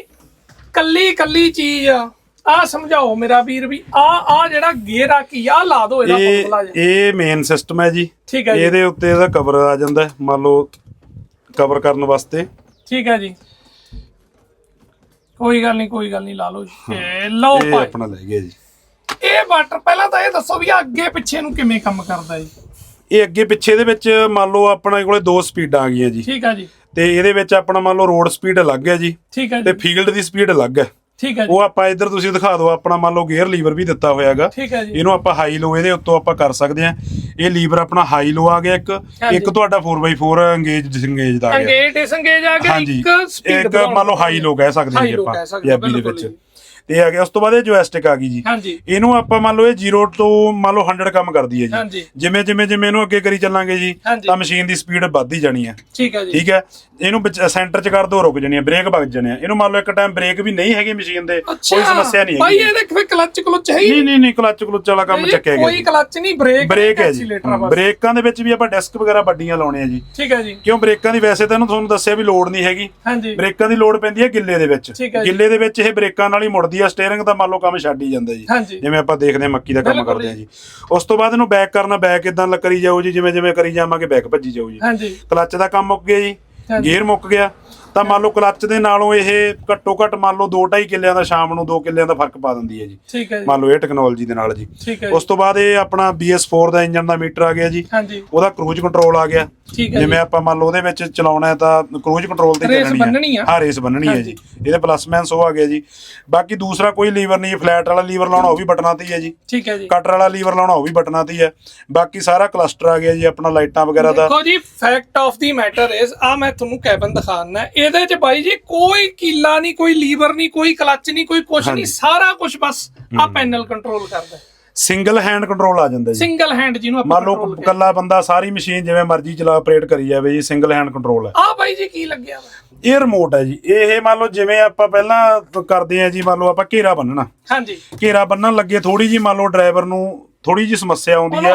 ਕੱਲੀ ਕੱਲੀ ਚੀਜ਼ ਆ ਸਮਝਾਓ ਮੇਰਾ ਵੀਰ ਵੀ ਆ ਆ ਜਿਹੜਾ ਗੇਅਰ ਆ ਕੀ ਆ ਲਾ ਦੋ ਇਹਦਾ ਇਹ ਜਿਹਾ। ਇਹ ਮੇਨ ਸਿਸਟਮ ਹੈ ਜੀ। ਠੀਕ ਹੈ ਜੀ। ਇਹਦੇ ਉੱਤੇ ਇਹਦਾ ਕਵਰ ਆ ਜਾਂਦਾ ਹੈ, ਮੰਨ ਲਓ ਕਵਰ ਕਰਨ ਵਾਸਤੇ। ਠੀਕ ਹੈ ਜੀ। ਕੋਈ ਗੱਲ ਨਹੀਂ ਕੋਈ ਗੱਲ ਨਹੀਂ ਲਾ ਲਓ ਜੀ। ਇਹ ਲਓ ਇਹ ਭਾਈ। ਆਪਣਾ ਲੈ ਗਿਆ ਜੀ। ਇਹ ਵਾਟਰ ਪਹਿਲਾਂ ਤਾਂ ਇਹ ਦੱਸੋ ਵੀ ਅੱਗੇ ਪਿੱਛੇ ਨੂੰ ਕਿਵੇਂ ਕੰਮ ਕਰਦਾ ਜੀ। ਇਹ ਅੱਗੇ ਪਿੱਛੇ ਦੇ ਵਿੱਚ ਮੰਨ ਲਓ ਆਪਣੇ ਕੋਲੇ ਦੋ ਸਪੀਡਾਂ ਆ ਗਈਆਂ ਜੀ। ਠੀਕ ਹੈ ਜੀ। ਤੇ ਇਹਦੇ ਵਿੱਚ ਆਪਣਾ ਮੰਨ ਲਓ ਰੋਡ ਸਪੀਡ ਅਲੱਗ ਹੈ ਜੀ। ਠੀਕ ਹੈ ਤੇ ਫੀਲਡ ਦੀ ਸਪੀਡ ਅਲੱਗ ਹੈ। ਠੀਕ ਹੈ ਜੀ। ਉਹ ਆਪਾਂ ਇੱਧਰ ਤੁਸੀਂ ਦਿਖਾ ਦਿਓ ਆਪਣਾ ਮੰਨ ਲਓ ਗੇਅਰ ਲੀਵਰ ਵੀ ਦਿੱਤਾ ਹੋਇਆਗਾ। ਠੀਕ ਹੈ ਜੀ। ਇਹਨੂੰ ਆਪਾਂ ਹਾਈ ਲੋ ਇਹਦੇ ਉੱਤੋਂ ਆਪਾਂ ਕਰ ਸਕਦੇ ਆ ਇਹ ਲੀਵਰ ਆਪਣਾ ਹਾਈ ਲੋ ਆ ਗਿਆ ਇੱਕ। ਇੱਕ ਤੁਹਾਡਾ 4x4 ਅੰਗੇਜ ਡਿਸੰਗੇਜ ਦਾ ਆ ਗਿਆ। ਅੰਗੇਜ ਡਿਸੰਗੇਜ ਆ ਗਿਆ। ਇੱਕ ਸਪੀਡ ਇੱਕ ਮੰਨ ਲਓ ਹਾਈ ਲੋ ਕਹਿ ਸਕਦੇ ਹਾਂ High ਜੀ low ਆਪਾਂ ਪੰਜਾਬੀ ਦੇ ਵਿੱਚ। ਤੇ ਆ ਗਿਆ ਉਸ ਤੋਂ ਬਾਅਦ ਇਹ ਜੋਇਸਟਿਕ ਆ ਗਈ ਜੀ। ਹਾਂਜੀ। ਇਹਨੂੰ ਆਪਾਂ ਮੰਨ ਲਓ ਇਹ 0 ਤੋਂ ਮੰਨ ਲਓ 100 ਕੰਮ ਕਰਦੀ ਹੈ। ਜੀ। ਜਿਵੇਂ ਜਿਵੇਂ ਜਿਵੇਂ ਇਹਨੂੰ ਅੱਗੇ ਕਰੀ ਚੱਲਾਂਗੇ ਜੀ। ਤਾਂ ਮਸ਼ੀਨ ਦੀ ਸਪੀਡ ਵੱਧਦੀ ਜਾਣੀ ਹੈ। ਠੀਕ ਹੈ ਜੀ। ਠੀਕ ਹੈ? ਇਹਨੂੰ ਵਿੱਚ ਸੈਂਟਰ 'ਚ ਕਰ ਦੋ ਰੁਕ ਜਾਣੀ ਹੈ ਬ੍ਰੇਕ ਵੱਜ ਜਾਣੇ ਆ ਇਹਨੂੰ ਮੰਨ ਲਓ ਇੱਕ ਟਾਈਮ ਬ੍ਰੇਕ ਵੀ ਨਹੀਂ ਹੈਗੀ ਮਸ਼ੀਨ ਦੇ ਕੋਈ ਸਮੱਸਿਆ ਨਹੀਂ ਭਾਈ ਹੈਗੀ। ਇਹਦੇ ਕੋਈ ਕਲੱਚ ਕਲੁੱਚ ਹੈ ਹੀ ਨਹੀਂ ਨਹੀਂ? ਨਹੀਂ ਕਲੱਚ ਕਲੁੱਚ ਵਾਲਾ ਕੰਮ। ਚੱਕਿਆ ਗਿਆ ਕੋਈ। ਕਲੱਚ ਨਹੀਂ ਬ੍ਰੇਕ ਬ੍ਰੇਕ ਹੈ ਜੀ। ਬ੍ਰੇਕਾਂ ਦੇ ਵਿੱਚ ਵੀ ਆਪਾਂ ਡੈਸਕ ਵਗੈਰਾ ਵੱਡੀਆਂ ਲਾਉਣੇ ਆ ਜੀ। ਠੀਕ ਹੈ ਜੀ। ਕਿਉਂ? ਬ੍ਰੇਕਾਂ ਦੀ ਵੈਸੇ ਤਾਂ ਇਹਨੂੰ ਤੁਹਾਨੂੰ ਦੱਸਿਆ ਵੀ ਲੋਡ ਨਹੀਂ ਹੈਗੀ। ਹਾਂਜੀ। ਬ੍ਰੇਕਾਂ ਦੀ ਲੋਡ ਪੈਂਦੀ ਹੈ ਗਿੱਲੇ ਦੇ ਵਿੱਚ। ਹੈ। ਗਿੱਲੇ ਦੇ ਵਿੱਚ ਇਹ ਬ੍ਰੇਕਾਂ ਨਾਲ ਹੀ ਮੁੜਦੀ ਆ ਸਟੀਅਰਿੰਗ ਦਾ ਮੰਨ ਲਓ ਕੰਮ ਛੱਡ ਹੀ ਜਾਂਦਾ ਜੀ। ਜਿਵੇਂ ਆਪਾਂ ਦੇਖਦੇ ਹਾਂ ਮੱਕੀ ਦਾ ਕੰਮ ਕਰਦੇ ਆ ਜੀ। ਉਸ ਤੋਂ ਬਾਅਦ ਇਹਨੂੰ ਬੈਕ ਕਰਨਾ ਬੈਕ ਇਦਾਂ ਕਰੀ ਜਾਓ ਜੀ ਜਿਵੇਂ ਜਿਵੇਂ ਕਰੀ ਜਾਵਾਂਗੇ ਬੈਕ ਭੱਜੀ ਜਾਓ ਜੀ। ਕਲੱਚ ਦਾ ਕੰਮ ਮੁੱਕ ਗਿਆ ਜੀ। ਗੇਅਰ ਮੁੱਕ ਗਿਆ। ਤਾਂ ਮੰਨ ਲਓ ਕਲੱਚ ਦੇ ਨਾਲੋਂ ਇਹ ਘੱਟੋ ਘੱਟ ਮੰਨ ਲਓ 2.5 ਕਿੱਲਿਆਂ ਦਾ ਸ਼ਾਮ ਨੂੰ 2 ਕਿੱਲਿਆਂ ਦਾ ਫ਼ਰਕ ਪਾ ਦਿੰਦੀ ਹੈ ਜੀ। ਠੀਕ ਹੈ ਜੀ। ਮੰਨ ਲਓ ਇਹ ਟੈਕਨੋਲੋਜੀ ਦੇ ਨਾਲ ਜੀ। ਉਸ ਤੋਂ ਬਾਅਦ ਇਹ ਆਪਣਾ BS4 ਦਾ ਇੰਜਨ ਦਾ ਮੀਟਰ ਆ ਗਿਆ ਜੀ। ਉਹਦਾ ਕਰੂਜ਼ ਕੰਟਰੋਲ ਆ ਗਿਆ। ਜਿਵੇਂ ਆਪਾਂ ਮੰਨ ਲਓ ਉਹਦੇ ਵਿੱਚ ਚਲਾਉਣਾ ਹੈ ਤਾਂ ਕਰੂਜ਼ ਕੰਟਰੋਲ ਤੇ ਚੱਲਣੀ ਆ। ਹੈ ਹਾਂ ਰੇਸ ਬੰਨਣੀ ਹੈ ਜੀ। ਇਹਦੇ ਪਲੱਸ ਮਾਈਨਸ ਉਹ ਆ ਗਿਆ ਜੀ। ਬਾਕੀ ਦੂਸਰਾ ਕੋਈ ਲੀਵਰ ਨਹੀਂ ਫਲੈਟ ਵਾਲਾ ਲੀਵਰ ਲਾਉਣਾ ਉਹ ਵੀ ਬਟਨਾਂ ਤੇ ਹੀ ਹੈ ਜੀ। ਠੀਕ ਹੈ ਜੀ। ਕਟਰ ਵਾਲਾ ਲੀਵਰ ਲਾਉਣਾ ਉਹ ਵੀ ਬਟਨਾਂ ਤੇ ਹੀ ਹੈ। ਬਾਕੀ ਸਾਰਾ ਕਲਸਟਰ ਆ ਗਿਆ ਜੀ ਆਪਣਾ ਲਾਈਟਾਂ ਵਗੈਰਾ ਦਾ। ਦੇਖੋ ਜੀ fact of the matter is ਆ ਮੈਂ ਤੁਹਾਨੂੰ ਕੈਬਨ ਦਿਖਾਉਣਾ ਇਹਦੇ ਚ ਬਾਈ ਜੀ ਕੋਈ ਕੀਲਾ ਨਹੀਂ ਕੋਈ ਲੀਵਰ ਨਹੀਂ ਕੋਈ ਕਲੱਚ ਨਹੀਂ ਕੋਈ ਕੁਝ ਨਹੀਂ ਸਾਰਾ ਕੁਝ ਬਸ ਆ ਪੈਨਲ ਕੰਟਰੋਲ ਕਰਦਾ ਸਿੰਗਲ ਹੈਂਡ ਕੰਟਰੋਲ ਆ ਜਾਂਦਾ ਜੀ। ਸਿੰਗਲ ਹੈਂਡ ਜਿਹਨੂੰ ਆਪਾਂ ਮੰਨ ਲਓ ਇਕੱਲਾ ਬੰਦਾ ਸਾਰੀ ਮਸ਼ੀਨ ਜਿਵੇਂ ਮਰਜ਼ੀ ਚਲਾ ਆਪਰੇਟ ਕਰੀ ਜਾਵੇ ਜੀ ਸਿੰਗਲ ਹੈਂਡ ਕੰਟਰੋਲ ਹੈ। ਆ ਬਾਈ ਜੀ ਕੀ ਲੱਗਿਆ ਵਾ? ਇਹ ਰਿਮੋਟ ਹੈ ਜੀ। ਇਹ ਮੰਨ ਲਓ ਜਿਵੇਂ ਆਪਾਂ ਪਹਿਲਾਂ ਕਰਦੇ ਆ ਜੀ ਮੰਨ ਲਓ ਆਪਾਂ ਘੇਰਾ ਬੰਨਣਾ। ਹਾਂਜੀ। ਘੇਰਾ ਬੰਨਣ ਲੱਗੇ ਥੋੜੀ ਜੀ ਮੰਨ ਲਓ ਡਰਾਈਵਰ ਨੂੰ ਥੋੜੀ ਜੀ ਸਮੱਸਿਆ ਆਉਂਦੀ ਹੈ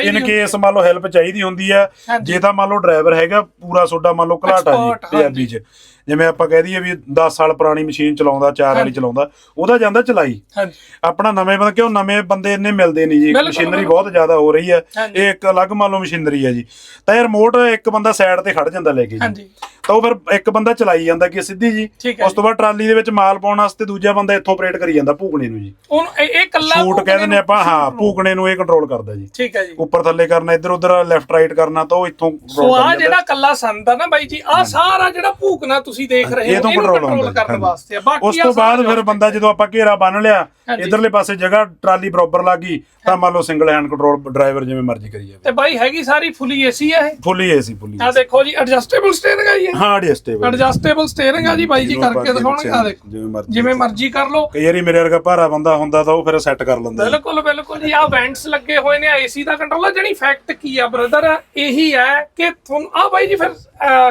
ਇਨ ਕੇਸ ਮੰਨ ਲਓ ਹੈਲਪ ਚਾਹੀਦੀ ਹੁੰਦੀ ਹੈ। ਜੇ ਤਾਂ ਮੰਨ ਲਓ ਡਰਾਈਵਰ ਹੈਗਾ ਪੂਰਾ ਸੋਡਾ ਮੰਨ ਲਓ ਘਲਾਟਾ ਜੀ ਪੰਜਾਬੀ ਚ। ਜਿਵੇਂ ਆਪਾਂ ਕਹਿ ਦਈਏ ਵੀ 10 ਸਾਲ ਪੁਰਾਣੀ ਮਸ਼ੀਨ ਚਲਾਉਂਦਾ ਚਾਰ ਵਾਲੀ ਚਲਾਉਂਦਾ ਉਹਦਾ ਜਾਂਦਾ ਚਲਾਈ। ਹਾਂਜੀ। ਆਪਣਾ ਨਵੇਂ ਬੰਦੇ ਕਿਉਂ ਨਵੇਂ ਬੰਦੇ ਇੰਨੇ ਮਿਲਦੇ ਨਹੀਂ ਜੀ? ਮਸ਼ੀਨਰੀ। ਬਹੁਤ ਜ਼ਿਆਦਾ ਹੋ ਰਹੀ ਹੈ। ਇਹ ਇੱਕ ਅਲੱਗ ਮੰਨ ਲਓ ਮਸ਼ੀਨਰੀ ਹੈ ਜੀ। ਤਾਂ ਇਹ ਰਿਮੋਟ ਇੱਕ ਬੰਦਾ ਸਾਈਡ ਤੇ ਖੜ ਜਾਂਦਾ ਲੈ ਕੇ ਜੀ। ਹਾਂਜੀ। ਤਾਂ ਉਹ ਫਿਰ ਇੱਕ ਬੰਦਾ ਚਲਾਈ ਜਾਂਦਾ ਕਿ ਸਿੱਧੀ ਜੀ। ਉਸ ਤੋਂ ਬਾਅਦ ਟਰਾਲੀ ਦੇ ਵਿੱਚ ਮਾਲ ਪਾਉਣ ਵਾਸਤੇ ਦੂਜਾ ਬੰਦਾ ਇੱਥੋਂ ਆਪਰੇਟ ਕਰੀ ਜਾਂਦਾ ਭੂਕਣੇ ਨੂੰ ਜੀ। ਉਹਨੂੰ ਇਹ ਕੱਲਾ ਸ਼ੂਟ ਕਹਿ ਦਿੰਦੇ ਆਪਾਂ ਹਾਂ ਭੂਕਣੇ ਨੂੰ ਇਹ ਕੰਟਰੋਲ ਕਰਦਾ ਜੀ। ਠੀਕ ਹੈ ਜੀ। ਉੱਪਰ ਥੱਲੇ ਕਰਨਾ ਇੱਧਰ ਉੱਧਰ ਲੈਫਟ ਰਾਈਟ ਕਰਨਾ ਤਾਂ ਉਹ ਇੱਥੋਂ ਸੋ ਆ ਜਿਹੜਾ ਕੱਲਾ ਸੰਦ ਆ ਨਾ ਬਾਈ ਜੀ ਆ ਸਾਰਾ ਜਿਹੜਾ ਭੂਕਣਾ ਤੁਸੀਂ ਦੇਖ ਰਹੇ ਇਹ ਹੋ ਤੋਂ ਇਹਨੂੰ ਕੰਟਰੋਲ ਕਰਨ। ਵਾਸਤੇ ਆ। ਬਾਕੀ ਉਸ ਤੋਂ ਬਾਅਦ ਫਿਰ ਬੰਦਾ ਜਦੋਂ ਆਪਾਂ ਘੇਰਾ ਬੰਨ ਲਿਆ। ਇਧਰਲੇ ਪਾਸੇ ਜਗ੍ਹਾ ਟਰਾਲੀ ਬਰਾਬਰ ਲੱਗ ਗਈ ਤਾਂ ਮੰਨ ਲਓ ਸਿੰਗਲ ਹੈਂਡ ਕੰਟਰੋਲ ਡਰਾਈਵਰ ਜਿਵੇਂ ਮਰਜ਼ੀ ਕਰੀ ਜਾਵੇ। ਤੇ ਬਾਈ ਹੈਗੀ ਸਾਰੀ ਫੁੱਲੀ ਏਸੀ ਆ ਇਹ? ਫੁੱਲੀ ਏਸੀ ਫੁੱਲੀ ਆ ਦੇਖੋ ਜੀ ਐਡਜਸਟੇਬਲ ਸਟੀਅਰਿੰਗ ਆ ਜੀ ਹਾਂ ਐਡਜਸਟੇਬਲ ਐਡਜਸਟੇਬਲ ਸਟੀਅਰਿੰਗ ਆ ਜੀ ਬਾਈ ਜੀ ਕਰਕੇ ਦਿਖਾਉਣਗੇ। ਆ ਦੇਖੋ ਜਿਵੇਂ ਮਰਜ਼ੀ ਜਿਵੇਂ ਮਰਜ਼ੀ ਕਰ ਲਓ। ਕਈ ਵਾਰੀ ਮੇਰੇ ਵਰਗਾ ਭਾਰਾ ਬੰਦਾ ਹੁੰਦਾ ਤਾਂ ਉਹ ਫਿਰ ਸੈੱਟ ਕਰ ਲੈਂਦਾ। ਬਿਲਕੁਲ ਬਿਲਕੁਲ ਜੀ ਆ ਵੈਂਟਸ ਲੱਗੇ ਹੋਏ ਨੇ ਏਸੀ ਦਾ ਕੰਟਰੋਲ ਆ। ਜਿਹੜੀ ਫੈਕਟ ਕੀ ਆ ਬ੍ਰਦਰ ਇਹੀ ਹੈ ਕਿ ਤੁਹਾਨੂੰ ਆ ਬਾਈ ਜੀ ਫਿਰ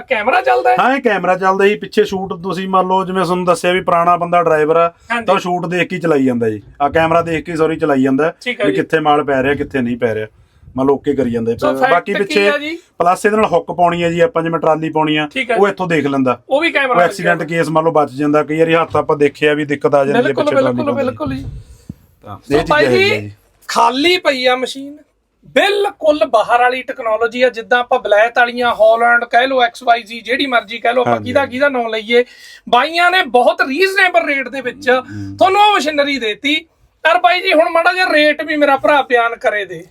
ਕੈਮਰਾ ਚੱਲਦਾ ਹੈ? ਹਾਂ ਇਹ ਕੈਮਰਾ ਚੱਲਦਾ ਜੀ। ਪਿੱਛੇ ਸ਼ੂਟ ਤੁਸੀਂ ਮੰਨ ਲਓ ਜਿਵੇਂ ਤੁਹਾਨੂੰ ਦੱਸਿਆ ਵੀ ਪੁਰਾਣਾ ਬੰਦਾ ਡਰਾਈਵਰ ਆ। ਤਾਂ ਸ਼ੂਟ ਦੇਖ ਕੇ ਹੀ ਚਲਾਈ ਜਾਂਦਾ ਜੀ। ਆ ਕੈਮਰਾ ਦੇਖ ਕੇ ਸੌਰੀ ਚਲਾਈ ਜਾਂਦਾ ਹੈ ਵੀ। ਕਿੱਥੇ ਮਾਲ ਪੈ ਰਿਹਾ ਕਿੱਥੇ ਨਹੀਂ ਪੈ ਰਿਹਾ। ਮੰਨ ਲਓ ਓਕੇ ਕਰੀ ਜਾਂਦਾ ਬਾਕੀ ਪਿੱਛੇ? ਪਲੱਸ ਇਹਦੇ ਨਾਲ ਹੁੱਕ ਪਾਉਣੀ ਹੈ ਜੀ ਆਪਾਂ ਜਿਵੇਂ ਟਰਾਲੀ ਪਾਉਣੀ ਆ ਹੈ ਉਹ ਇੱਥੋਂ ਦੇਖ ਲੈਂਦਾ। ਉਹ ਵੀ ਕੈਮਰਾ ਐਕਸੀਡੈਂਟ ਕੇਸ ਮੰਨ ਲਓ ਬਚ ਜਾਂਦਾ ਕਈ ਵਾਰੀ ਹੱਥ ਆਪਾਂ ਦੇਖਿਆ ਵੀ ਦਿੱਕਤ ਆ ਜਾਂਦੀ ਹੈ ਬਿਲਕੁਲ ਪਿੱਛੇ ਬਿਲਕੁਲ। ਬਿਲਕੁਲ ਜੀ। ਤਾਂ ਇਹ ਚੀਜ਼ਾਂ ਜੀ ਜੀ। ਖਾਲੀ ਪਈ ਆ ਮਸ਼ੀਨ। ਬਿਲਕੁਲ ਬਾਹਰ ਵਾਲੀ ਟੈਕਨੋਲੋਜੀ ਆ ਜਿੱਦਾਂ ਆਪਾਂ ਬਲੈਤ ਵਾਲੀਆਂ ਹਾਲੈਂਡ ਕਹਿ ਲਓ XYZ ਜਿਹੜੀ ਮਰਜ਼ੀ ਕਹਿ ਲਓ ਆਪਾਂ ਕਿਹਦਾ ਕਿਹਦਾ ਨਾਮ ਲਈਏ। ਬਾਈਆਂ ਨੇ ਬਹੁਤ ਰੀਜ਼ਨੇਬਲ ਰੇਟ ਦੇ ਵਿੱਚ ਤੁਹਾਨੂੰ ਉਹ ਮਸ਼ੀਨਰੀ ਦੇਤੀ। ਪਰ ਬਾਈ ਜੀ ਹੁਣ ਮਾੜਾ ਜਿਹਾ ਰੇਟ ਵੀ ਮੇਰਾ ਭਰਾ ਬਿਆਨ ਕਰੇ ਦੇ।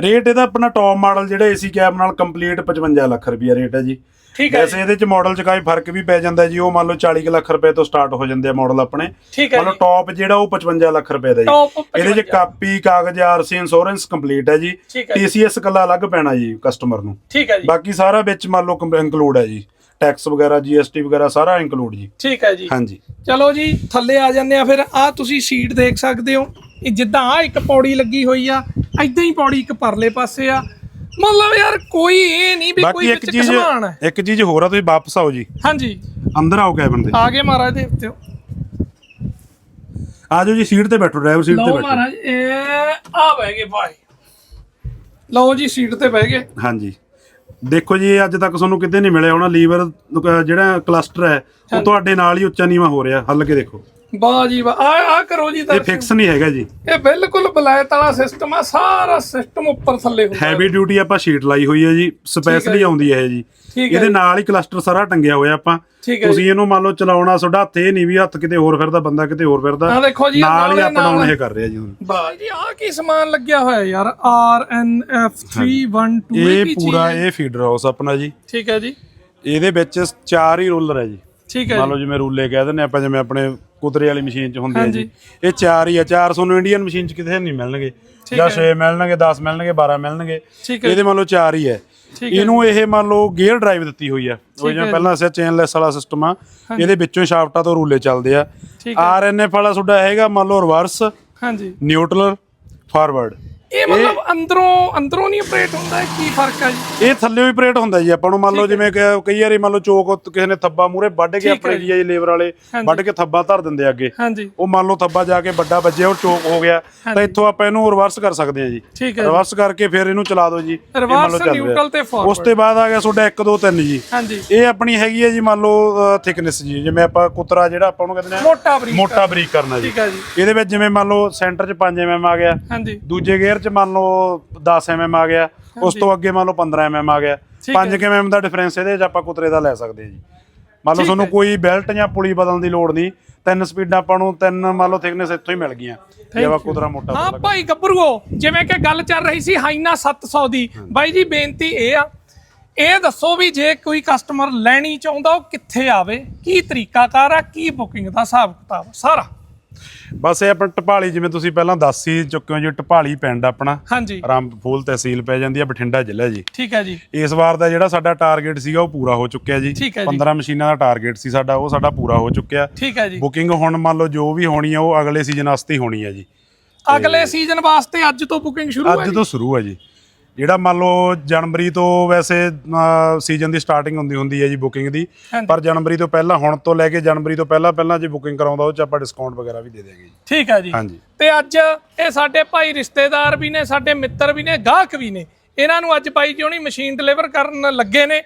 ਰੇਟ ਇਹਦਾ ਆਪਣਾ ਟੌਪ ਮਾਡਲ ਜਿਹੜਾ ਏਸੀ ਕੈਬ ਨਾਲ ਕੰਪਲੀਟ 55 ਲੱਖ ਰੁਪਿਆ ਰੇਟ ਹੈ ਜੀ। ਠੀਕ ਹੈ ਵੈਸੇ ਇਹਦੇ ਚ ਮਾਡਲ ਚ ਕਾਫੀ ਫ਼ਰਕ ਵੀ ਪੈ ਜਾਂਦਾ ਜੀ ਉਹ ਮੰਨ ਲਓ 40 ਕੁ ਲੱਖ ਰੁਪਏ ਤੋਂ ਸਟਾਰਟ ਹੋ ਜਾਂਦੇ ਆ ਮਾਡਲ ਆਪਣੇ। ਠੀਕ ਹੈ ਮੰਨ ਲਓ ਜੀ। ਟੌਪ ਜਿਹੜਾ ਉਹ 55 ਲੱਖ ਰੁਪਏ ਦਾ ਜੀ। Top ਇਹਦੇ ਚ 55 ਕਾਪੀ ਕਾਗਜ਼ ਆਰਸੀ ਇੰਸ਼ੋਰੈਂਸ ਕੰਪਲੀਟ ਹੈ ਜੀ। ਠੀਕ ਹੈ ਜੀ। ਕੱਲਾ ਅਲੱਗ ਪੈਣਾ ਜੀ ਕਸਟਮਰ ਨੂੰ। ਠੀਕ ਹੈ ਜੀ। ਬਾਕੀ ਸਾਰਾ ਵਿੱਚ ਮੰਨ ਲਓ ਇਨਕਲੂਡ ਹੈ ਜੀ। ਟੈਕਸ ਵਗੈਰਾ GST ਵਗੈਰਾ ਸਾਰਾ ਇਨਕਲੂਡ ਜੀ। ਠੀਕ ਹੈ ਜੀ। ਹਾਂਜੀ। ਚਲੋ ਜੀ ਥੱਲੇ ਆ ਜਾਂਦੇ ਆ ਫਿਰ। ਆ ਤੁਸੀਂ ਸੀਟ ਦੇਖ ਸਕਦੇ ਹੋ। ਇਹ ਜਿੱਦਾਂ ਆ ਇੱਕ ਪੌੜੀ ਲੱਗੀ ਹੋਈ ਆ ਐਦਾਂ ਹੀ ਪੌੜੀ ਇੱਕ ਪਰਲੇ ਪਾਸੇ ਆ। ਮਤਲਬ ਯਾਰ ਕੋਈ ਇਹ ਨਹੀਂ ਵੀ ਬਾਕੀ ਕੋਈ ਇੱਕ ਵਿੱਚ ਚੀਜ਼ ਸਮਾਨ ਹੈ। ਇੱਕ ਚੀਜ਼ ਹੋਰ ਆ ਤੁਸੀਂ ਵਾਪਸ ਆਓ ਜੀ। ਹਾਂਜੀ। ਅੰਦਰ ਆਓ ਕੈਬਨ ਦੇ ਆ ਗਏ ਮਹਾਰਾਜ ਦੇ ਉੱਤੇ। ਆ ਜਾਓ ਜੀ ਸੀਟ ਤੇ ਬੈਠੋ ਡਰਾਈਵਰ ਸੀਟ ਤੇ ਲਓ ਬੈਠੋ। ਮਹਾਰਾਜ ਇਹ ਆ ਬਹਿ ਗਏ ਭਾਈ। ਲਓ ਜੀ ਸੀਟ ਤੇ ਬਹਿ ਗਏ। ਹਾਂਜੀ। ਦੇਖੋ ਜੀ ਇਹ ਅੱਜ ਤੱਕ ਤੁਹਾਨੂੰ ਕਿਤੇ ਨਹੀਂ ਮਿਲਿਆ ਹੋਣਾ। ਲੀਵਰ ਜਿਹੜਾ ਕਲਸਟਰ ਹੈ ਉਹ ਤੁਹਾਡੇ ਨਾਲ ਹੀ ਉੱਚਾ ਨੀਵਾ ਹੋ ਰਿਹਾ। ਹੱਲ ਕੇ ਦੇਖੋ। ਵਾਹ ਜੀ ਵਾਹ ਆ ਆ ਕਰੋ ਜੀ ਇਹ ਦਰਸ਼ਨ। ਫਿਕਸ ਨਹੀਂ ਹੈਗਾ ਜੀ। ਇਹ ਬਿਲਕੁਲ ਬਲੈਤ ਵਾਲਾ ਸਿਸਟਮ ਆ ਸਾਰਾ ਸਿਸਟਮ ਉੱਪਰ ਥੱਲੇ ਹੁੰਦਾ ਹੈਵੀ ਡਿਊਟੀ ਆਪਾਂ ਸ਼ੀਟ ਲਾਈ ਹੋਈ ਹੈ ਜੀ ਸਪੈਸ਼ਲੀ ਆਉਂਦੀ ਹੈ ਇਹ ਜੀ। ਠੀਕ ਹੈ ਇਹਦੇ ਨਾਲ ਹੀ ਕਲਸਟਰ ਸਾਰਾ ਟੰਗਿਆ ਹੋਇਆ ਆਪਾਂ। ਠੀਕ ਹੈ ਤੁਸੀਂ ਇਹਨੂੰ ਮੰਨ ਲਓ ਚਲਾਉਣਾ ਤੁਹਾਡਾ ਹੱਥ ਇਹ ਨਹੀਂ ਵੀ ਹੱਥ ਕਿਤੇ ਹੋਰ ਫਿਰਦਾ ਬੰਦਾ ਕਿਤੇ ਹੋਰ ਫਿਰਦਾ। ਆਹ ਦੇਖੋ ਜੀ, ਇਹ ਨਾਲ ਹੀ ਨਾਲ। ਇਹ ਕਰ ਰਿਹਾ ਜੀ ਹੁਣ। ਵਾਹ ਜੀ ਆ ਕੀ ਸਮਾਨ ਲੱਗਿਆ ਹੋਇਆ ਯਾਰ ਆਰ ਐਨ ਐਫ 312 ਇਹ ਕੀ ਪੂਰਾ ਹੈ? ਇਹ ਫੀਡਰ ਹਾਊਸ ਆਪਣਾ ਜੀ। ਠੀਕ ਹੈ ਜੀ। ਇਹਦੇ ਵਿੱਚ ਚਾਰ ਹੀ ਰੋਲਰ ਹੈ ਜੀ। ਠੀਕ ਹੈ ਮੰਨ ਜੀ। ਲਓ ਜਿਵੇਂ ਰੂਲੇ ਕਹਿ ਦਿੰਦੇ ਆਪਾਂ ਜਿਵੇਂ ਆਪਣੇ ਕੁਤਰੇ ਵਾਲੀ ਮਸ਼ੀਨ 'ਚ ਹੁੰਦੇ ਹਾਂਜੀ। ਜੀ। ਇਹ ਚਾਰ ਹੀ ਆ ਚਾਰ ਤੁਹਾਨੂੰ ਇੰਡੀਅਨ ਮਸ਼ੀਨ 'ਚ ਕਿਤੇ ਨਹੀਂ ਮਿਲਣਗੇ। ਜਾਂ ਹੈ। 6 ਮਿਲਣਗੇ 10 ਮਿਲਣਗੇ 12 ਮਿਲਣਗੇ। ਹੈ। ਇਹਦੇ ਮੰਨ ਲਓ ਚਾਰ ਹੀ ਹੈ। ਹੈ। ਇਹਨੂੰ ਇਹ ਮੰਨ ਲਓ ਗੇਅਰ ਡਰਾਈਵ ਦਿੱਤੀ ਹੋਈ ਆ। ਉਹ ਜਿਵੇਂ ਹੈ ਪਹਿਲਾਂ ਅਸੀਂ ਚੇਨਲੈਸ ਵਾਲਾ ਸਿਸਟਮ ਆ। ਇਹਦੇ ਵਿੱਚੋਂ ਸ਼ਾਫਟਾਂ ਤੋਂ ਰੂਲੇ ਚੱਲਦੇ ਆ। ਹੈ। ਆਰਐਨਐਫ ਵਾਲਾ ਤੁਹਾਡਾ ਹੈਗਾ ਮੰਨ ਲਓ ਰਿਵਰਸ ਹਾਂਜੀ। ਨਿਊਟਰਲ ਫਾਰਵਰਡ ਇਹ ਮਤਲਬ ਅੰਦਰੋਂ ਅੰਦਰੋਂ ਨਹੀਂ ਆਪਰੇਟ ਹੁੰਦਾ ਹੈ? ਕੀ ਫ਼ਰਕ ਹੈ ਜੀ? ਇਹ ਥੱਲੇ ਵੀ ਆਪਰੇਟ ਹੁੰਦਾ ਜੀ ਆਪਾਂ ਨੂੰ ਮੰਨ ਲਓ ਜਿਵੇਂ ਕਿ ਕਈ ਵਾਰੀ ਮੰਨ ਲਓ ਚੋਕ ਕਿਸੇ ਨੇ ਥੱਬਾ ਮੂਰੇ ਵੱਢ ਕੇ ਆਪਣੇ ਜੀ। ਜੀ ਲੇਬਰ ਵਾਲੇ ਵੱਢ ਕੇ ਥੱਬਾ ਧਰ ਦਿੰਦੇ ਆ ਅੱਗੇ। ਹਾਂਜੀ। ਉਹ ਮੰਨ ਲਓ ਥੱਬਾ ਜਾ ਕੇ ਵੱਡਾ ਵੱਜਿਆ ਉਹ ਚੋਕ ਹੋ ਗਿਆ ਤਾਂ ਇੱਥੋਂ ਆਪਾਂ ਇਹਨੂੰ ਰਿਵਰਸ ਕਰ ਸਕਦੇ ਆ ਜੀ। ਠੀਕ ਹੈ ਰਿਵਰਸ ਕਰਕੇ ਫਿਰ ਇਹਨੂੰ ਚਲਾ ਦਿਓ ਜੀ ਇਹ ਮੰਨ ਲਓ ਰਿਵਰਸ ਚੱਲ ਰਿਹਾ। ਨਿਊਟਰਲ ਤੇ ਉਸ ਫਾਰਵਰਡ ਤੋਂ ਬਾਅਦ ਆ ਗਿਆ ਤੁਹਾਡਾ 1 2 3 ਜੀ। ਹਾਂਜੀ। ਇਹ ਆਪਣੀ ਹੈਗੀ ਹੈ ਜੀ ਮੰਨ ਲਓ ਥਿਕਨੈਸ ਜੀ ਜਿਵੇਂ ਆਪਾਂ ਕੁਤਰਾ ਜਿਹੜਾ ਆਪਾਂ ਉਹਨੂੰ ਕਹਿੰਦੇ ਨੇ ਮੋਟਾ ਬਰੀਕ ਮੋਟਾ ਬਰੀਕ ਕਰਨਾ ਜੀ। ਠੀਕ ਹੈ ਜੀ। ਇਹਦੇ ਵਿੱਚ ਜਿਵੇਂ ਮੰਨ ਲਓ ਸੈਂਟਰ 'ਚ 5 mm ਆ ਗਿਆ। ਹਾਂਜੀ। ਦੂਜੇ ਗੇਅਰ 'ਚ ਮੰਨ ਲਓ 10 mm ਆ ਗਿਆ ਉਸ ਤੋਂ ਅੱਗੇ ਮੰਨ ਲਓ 15 mm ਆ ਗਿਆ। ਠੀਕ 5 mm ਦਾ ਡਿਫਰੈਂਸ ਇਹਦੇ 'ਚ ਆਪਾਂ ਕੁਤਰੇ ਦਾ ਲੈ ਸਕਦੇ ਜੀ। ਮੰਨ ਲਓ ਤੁਹਾਨੂੰ ਕੋਈ ਬੈਲਟ ਜਾਂ ਪੁਲੀ ਬਦਲਣ ਦੀ ਲੋੜ ਨਹੀਂ ਤਿੰਨ ਸਪੀਡਾਂ ਆਪਾਂ ਨੂੰ ਤਿੰਨ ਮੰਨ ਲਓ ਥਿਕਨੈਸ ਇੱਥੋਂ ਹੀ ਮਿਲ ਗਈਆਂ। ਜੇ ਆਪਾਂ ਕੁਤਰਾ ਮੋਟਾ ਹਾਂ ਭਾਈ ਗੱਭਰੂਓ ਜਿਵੇਂ ਕਿ ਗੱਲ ਚੱਲ ਰਹੀ ਸੀ ਹਾਈਨਾ 700 ਦੀ। ਬਾਈ ਜੀ ਬੇਨਤੀ ਇਹ ਆ ਇਹ ਦੱਸੋ ਵੀ ਜੇ ਕੋਈ ਕਸਟਮਰ ਲੈਣੀ ਚਾਹੁੰਦਾ ਉਹ ਕਿੱਥੇ ਆਵੇ? ਕੀ ਤਰੀਕਾਕਾਰ ਆ? ਕੀ ਬੁਕਿੰਗ ਦਾ ਹਿਸਾਬ ਕਿਤਾਬ? ਸਾਰਾ। ਬਸ ਇਹ ਆਪਾਂ ਟਪਾਲੀ ਜਿਵੇਂ ਤੁਸੀਂ ਪਹਿਲਾਂ ਦੱਸ ਹੀ ਚੁੱਕੇ ਹੋ ਜੀ ਟਪਾਲੀ ਪਿੰਡ ਆਪਣਾ। ਹਾਂਜੀ। ਰਾਮਫੂਲ ਤਹਿਸੀਲ ਪੈ ਜਾਂਦੀ ਹੈ ਬਠਿੰਡਾ ਜ਼ਿਲ੍ਹਾ ਜੀ। ਠੀਕ ਹੈ ਜੀ। ਇਸ ਵਾਰ ਦਾ ਜਿਹੜਾ ਸਾਡਾ ਟਾਰਗੇਟ ਸੀਗਾ ਉਹ ਪੂਰਾ ਹੋ ਚੁੱਕਿਆ ਜੀ। ਠੀਕ ਹੈ ਜੀ। 15 ਮਸ਼ੀਨਾਂ ਦਾ ਟਾਰਗੇਟ ਸੀ ਸਾਡਾ ਉਹ ਸਾਡਾ ਪੂਰਾ ਹੋ ਚੁੱਕਿਆ। ਠੀਕ ਹੈ ਜੀ। ਬੁਕਿੰਗ ਹੁਣ ਮੰਨ ਲਓ ਜੋ ਵੀ ਹੋਣੀ ਆ ਉਹ ਅਗਲੇ ਸੀਜ਼ਨ ਵਾਸਤੇ ਹੀ ਹੋਣੀ ਆ ਜੀ। ਅਗਲੇ ਸੀਜ਼ਨ ਵਾਸਤੇ ਅੱਜ ਤੋਂ ਬੁਕਿੰਗ ਸ਼ੁਰੂ ਹੈ ਅੱਜ ਤੋਂ ਸ਼ੁਰੂ ਆ ਜੀ। ਜਿਹੜਾ ਮੰਨ ਲਓ ਜਨਵਰੀ ਤੋਂ ਵੈਸੇ ਸੀਜ਼ਨ ਦੀ ਸਟਾਰਟਿੰਗ ਹੁੰਦੀ ਹੁੰਦੀ ਹੈ ਜੀ ਬੁਕਿੰਗ ਦੀ। ਪਰ ਜਨਵਰੀ ਤੋਂ ਪਹਿਲਾਂ ਹੁਣ ਤੋਂ ਲੈ ਕੇ ਜਨਵਰੀ ਤੋਂ ਪਹਿਲਾਂ ਪਹਿਲਾਂ ਜੇ ਬੁਕਿੰਗ ਕਰਾਉਂਦਾ ਉਹ ਚ ਆਪਾਂ ਡਿਸਕਾਊਂਟ ਵਗੈਰਾ ਵੀ ਦੇ ਦਿਆਂਗੇ ਜੀ। ਠੀਕ ਹੈ ਜੀ। ਹਾਂਜੀ। ਤੇ ਅੱਜ ਇਹ ਸਾਡੇ ਭਾਈ ਰਿਸ਼ਤੇਦਾਰ ਵੀ ਨੇ ਸਾਡੇ ਮਿੱਤਰ ਵੀ ਨੇ ਗਾਹਕ ਵੀ ਨੇ। ਇਹਨਾਂ ਨੂੰ ਅੱਜ ਭਾਈ ਜੀ ਹੁਣੀ ਮਸ਼ੀਨ ਡਿਲੀਵਰ ਕਰਨ ਲੱਗੇ ਨੇ।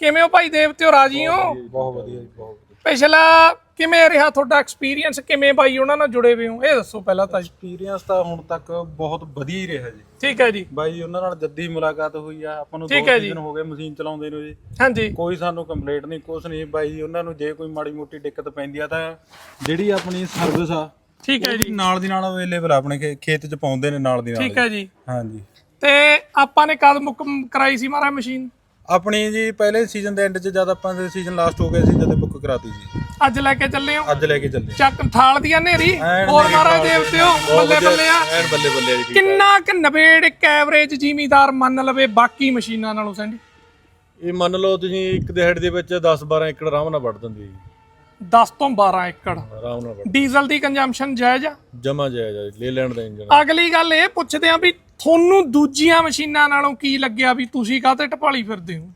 ਕਿਵੇਂ ਹੋ ਭਾਈ ਦੇਵਤਿਓ ਰਾਜੀ ਹੋ? ਬਹੁਤ ਵਧੀਆ ਜੀ ਬਹੁਤ ਵਧੀਆ। ਪਿਛਲਾ ਕਿਵੇਂ ਰਿਹਾ ਤੁਹਾਡਾ ਐਕਸਪੀਰੀਅੰਸ ਕਿਵੇਂ ਭਾਈ ਉਹਨਾਂ ਨਾਲ ਜੁੜੇ ਹੋਏ ਹੋ? ਇਹ ਦੱਸੋ ਪਹਿਲਾਂ ਤਾਂ ਜੀ। ਐਕਸਪੀਰੀਅੰਸ ਤਾਂ ਹੁਣ ਤੱਕ ਬਹੁਤ ਵਧੀਆ ਹੀ ਰਿਹਾ ਜੀ। ਠੀਕ ਹੈ ਜੀ। ਬਾਈ ਉਹਨਾਂ ਨਾਲ ਜੱਦੀ ਮੁਲਾਕਾਤ ਹੋਈ ਆ। ਆਪਾਂ ਨੂੰ ਦੋ ਠੀਕ ਹੈ ਜੀ। ਸੀਜ਼ਨ ਹੋ ਗਏ ਮਸ਼ੀਨ ਚਲਾਉਂਦੇ ਨੂੰ ਜੀ। ਹਾਂਜੀ। ਕੋਈ ਸਾਨੂੰ ਕੰਪਲੇਂਟ ਨਹੀਂ ਕੁਛ ਨਹੀਂ। ਬਾਈ ਜੀ ਉਹਨਾਂ ਨੂੰ ਜੇ ਕੋਈ ਮਾੜੀ ਮੋਟੀ ਦਿੱਕਤ ਪੈਂਦੀ ਆ ਤਾਂ ਜਿਹੜੀ ਆਪਣੀ ਸਰਵਿਸ ਆ ਠੀਕ ਹੈ ਜੀ। ਨਾਲ ਦੀ ਨਾਲ ਅਵੇਲੇਬਲ ਆਪਣੇ ਖੇ- ਖੇਤ 'ਚ ਪਾਉਂਦੇ ਨੇ ਨਾਲ ਦੀ ਨਾਲ। ਠੀਕ ਹੈ ਜੀ। ਹਾਂਜੀ। ਤੇ ਆਪਾਂ ਨੇ ਕਦ ਮੁੱਕ ਕਰਾਈ ਸੀ ਮਾਰਾ ਮਸ਼ੀਨ? ਆਪਣੀ ਜੀ ਪਹਿਲੇ ਸੀਜ਼ਨ ਦੇ ਐਂਡ 'ਚ ਜਦ ਆਪਾਂ ਦੇ ਸੀਜ਼ਨ ਲਾਸਟ ਹੋ ਗਿਆ ਸੀ ਜਦ ਬੁੱਕ ਕਰਾਤੀ ਸੀ। ਅੱਜ ਲੈ ਕੇ ਚੱਲੇ ਹੋ? ਅੱਜ ਲੈ ਕੇ ਚੱਲੇ ਚੱਕ ਠਾਲ ਦੀਆਂ ਨੇਰੀ ਐਨ ਹੋਰ ਮਹਾਰਾਜ ਦੇਵਤਿਓ ਬਹੁਤ ਬੱਲੇ ਵਧੀਆ, ਬੱਲੇ ਆ। ਐਨ ਬੱਲੇ ਬੱਲੇ ਆ ਜੀ ਠੀਕ ਆ। ਕਿੰਨਾ ਕਿ ਨਵੇੜ ਇੱਕ ਐਵਰੇਜ ਜ਼ਿਮੀਦਾਰ ਮੰਨ ਲਵੇ ਬਾਕੀ ਮਸ਼ੀਨਾਂ ਨਾਲੋਂ ਸੈਂਡੀ? ਇਹ ਮੰਨ ਲਓ ਤੁਸੀਂ ਇੱਕ ਦਿਹਾੜੀ ਦੇ ਵਿੱਚ 10 12 ਏਕੜ ਆਰਾਮ ਨਾਲ ਵੱਢ ਦਿੰਦੀ ਹੈ ਜੀ। 10 ਤੋਂ 12 ਏਕੜ। ਆਰਾਮ ਨਾਲ ਵੱਢ ਡੀਜ਼ਲ ਦੀ ਕੰਜੰਪਸ਼ਨ ਜਾਇਜ਼ ਆ? ਜਮਾ ਜਾਇਜ਼ ਲੈ ਲੈਣ ਦਾ ਇੰਜਨ ਅਗਲੀ ਗੱਲ ਇਹ ਪੁੱਛਦੇ ਆ ਵੀ ਤੁਹਾਨੂੰ ਦੂਜੀਆਂ ਮਸ਼ੀਨਾਂ ਨਾਲੋਂ ਕੀ ਲੱਗਿਆ ਵੀ ਤੁਸੀਂ ਕਾਹਤੇ ਟਪਾਲੀ ਫਿਰਦੇ ਹੋ?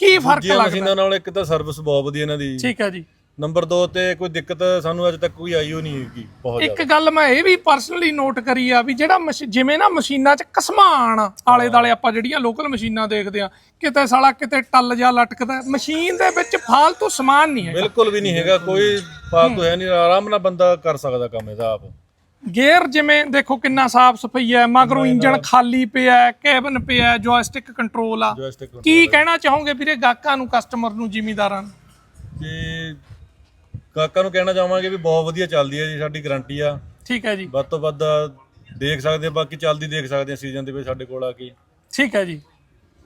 ਕੀ ਫ਼ਰਕ ਲੱਗਦਾ? ਮਸ਼ੀਨਾਂ ਨਾਲ ਇੱਕ ਤਾਂ ਸਰਵਿਸ ਬਹੁਤ ਵਧੀਆ ਇਹਨਾਂ ਦੀ। ਠੀਕ ਹੈ ਜੀ। ਨੰਬਰ 2 ਤੇ ਕੋਈ ਦਿੱਕਤ ਸਾਨੂੰ ਅਜੇ ਤੱਕ ਕੋਈ ਆਈ ਹੋ ਨਹੀਂ ਹੈਗੀ ਬਹੁਤ ਇੱਕ ਗੱਲ ਮੈਂ ਇਹ ਵੀ ਪਰਸਨਲੀ ਨੋਟ ਕਰੀ ਆ ਵੀ ਜਿਹੜਾ ਮਸ਼- ਜਿਵੇਂ ਨਾ ਮਸ਼ੀਨਾਂ 'ਚ ਕਸਮਾਨ ਆਲੇ ਦਾਲੇ ਆਪਾਂ ਜਿਹੜੀਆਂ ਲੋਕਲ ਮਸ਼ੀਨਾਂ ਦੇਖਦੇ ਆ ਕਿਤੇ ਸਾਲਾ ਕਿਤੇ ਟੱਲ ਜਾ ਲਟਕਦਾ ਮਸ਼ੀਨ ਦੇ ਵਿੱਚ ਫਾਲਤੂ ਸਮਾਨ ਨਹੀਂ ਹੈ ਬਿਲਕੁਲ ਵੀ ਨਹੀਂ ਹੈਗਾ ਕੋਈ ਫਾਲਤੂ ਹੈ ਨਹੀਂ ਆਰਾਮ ਨਾਲ ਬੰਦਾ ਕਰ ਸਕਦਾ ਕੰਮ ਇਹਦਾ ਆਪ। ਗੇਅਰ ਜਿਵੇਂ ਦੇਖੋ ਕਿੰਨਾ ਸਾਫ਼ ਸਫ਼ਾਈ ਹੈ ਮਗਰੋਂ ਇੰਜਨ ਖਾਲੀ ਪਿਆ ਹੈ ਕੈਬਨ ਪਿਆ ਹੈ ਜੋਇਸਟਿਕ ਕੰਟਰੋਲ ਆ ਜੋਇਸਟਿਕ ਕੀ ਕਹਿਣਾ ਚਾਹੋਗੇ ਵੀਰੇ ਗਾਹਕਾਂ ਨੂੰ ਕਸਟਮਰ ਨੂੰ ਜ਼ਿਮੀਦਾਰਾਂ ਨੂੰ? ਤੇ ਕਾਕਾ ਨੂੰ ਕਹਿਣਾ ਚਾਹਾਂਗੇ ਵੀ ਬਹੁਤ ਵਧੀਆ ਚੱਲਦੀ ਹੈ ਜੀ ਸਾਡੀ ਗਾਰੰਟੀ ਆ। ਠੀਕ ਹੈ ਜੀ। ਵੱਧ ਤੋਂ ਵੱਧ ਦੇਖ ਸਕਦੇ ਆ, ਬਾਕੀ ਚੱਲਦੀ ਦੇਖ ਸਕਦੇ ਆ ਸੀਜ਼ਨ ਦੇ ਵਿੱਚ ਸਾਡੇ ਕੋਲ ਆ ਕੇ। ਠੀਕ ਹੈ ਜੀ।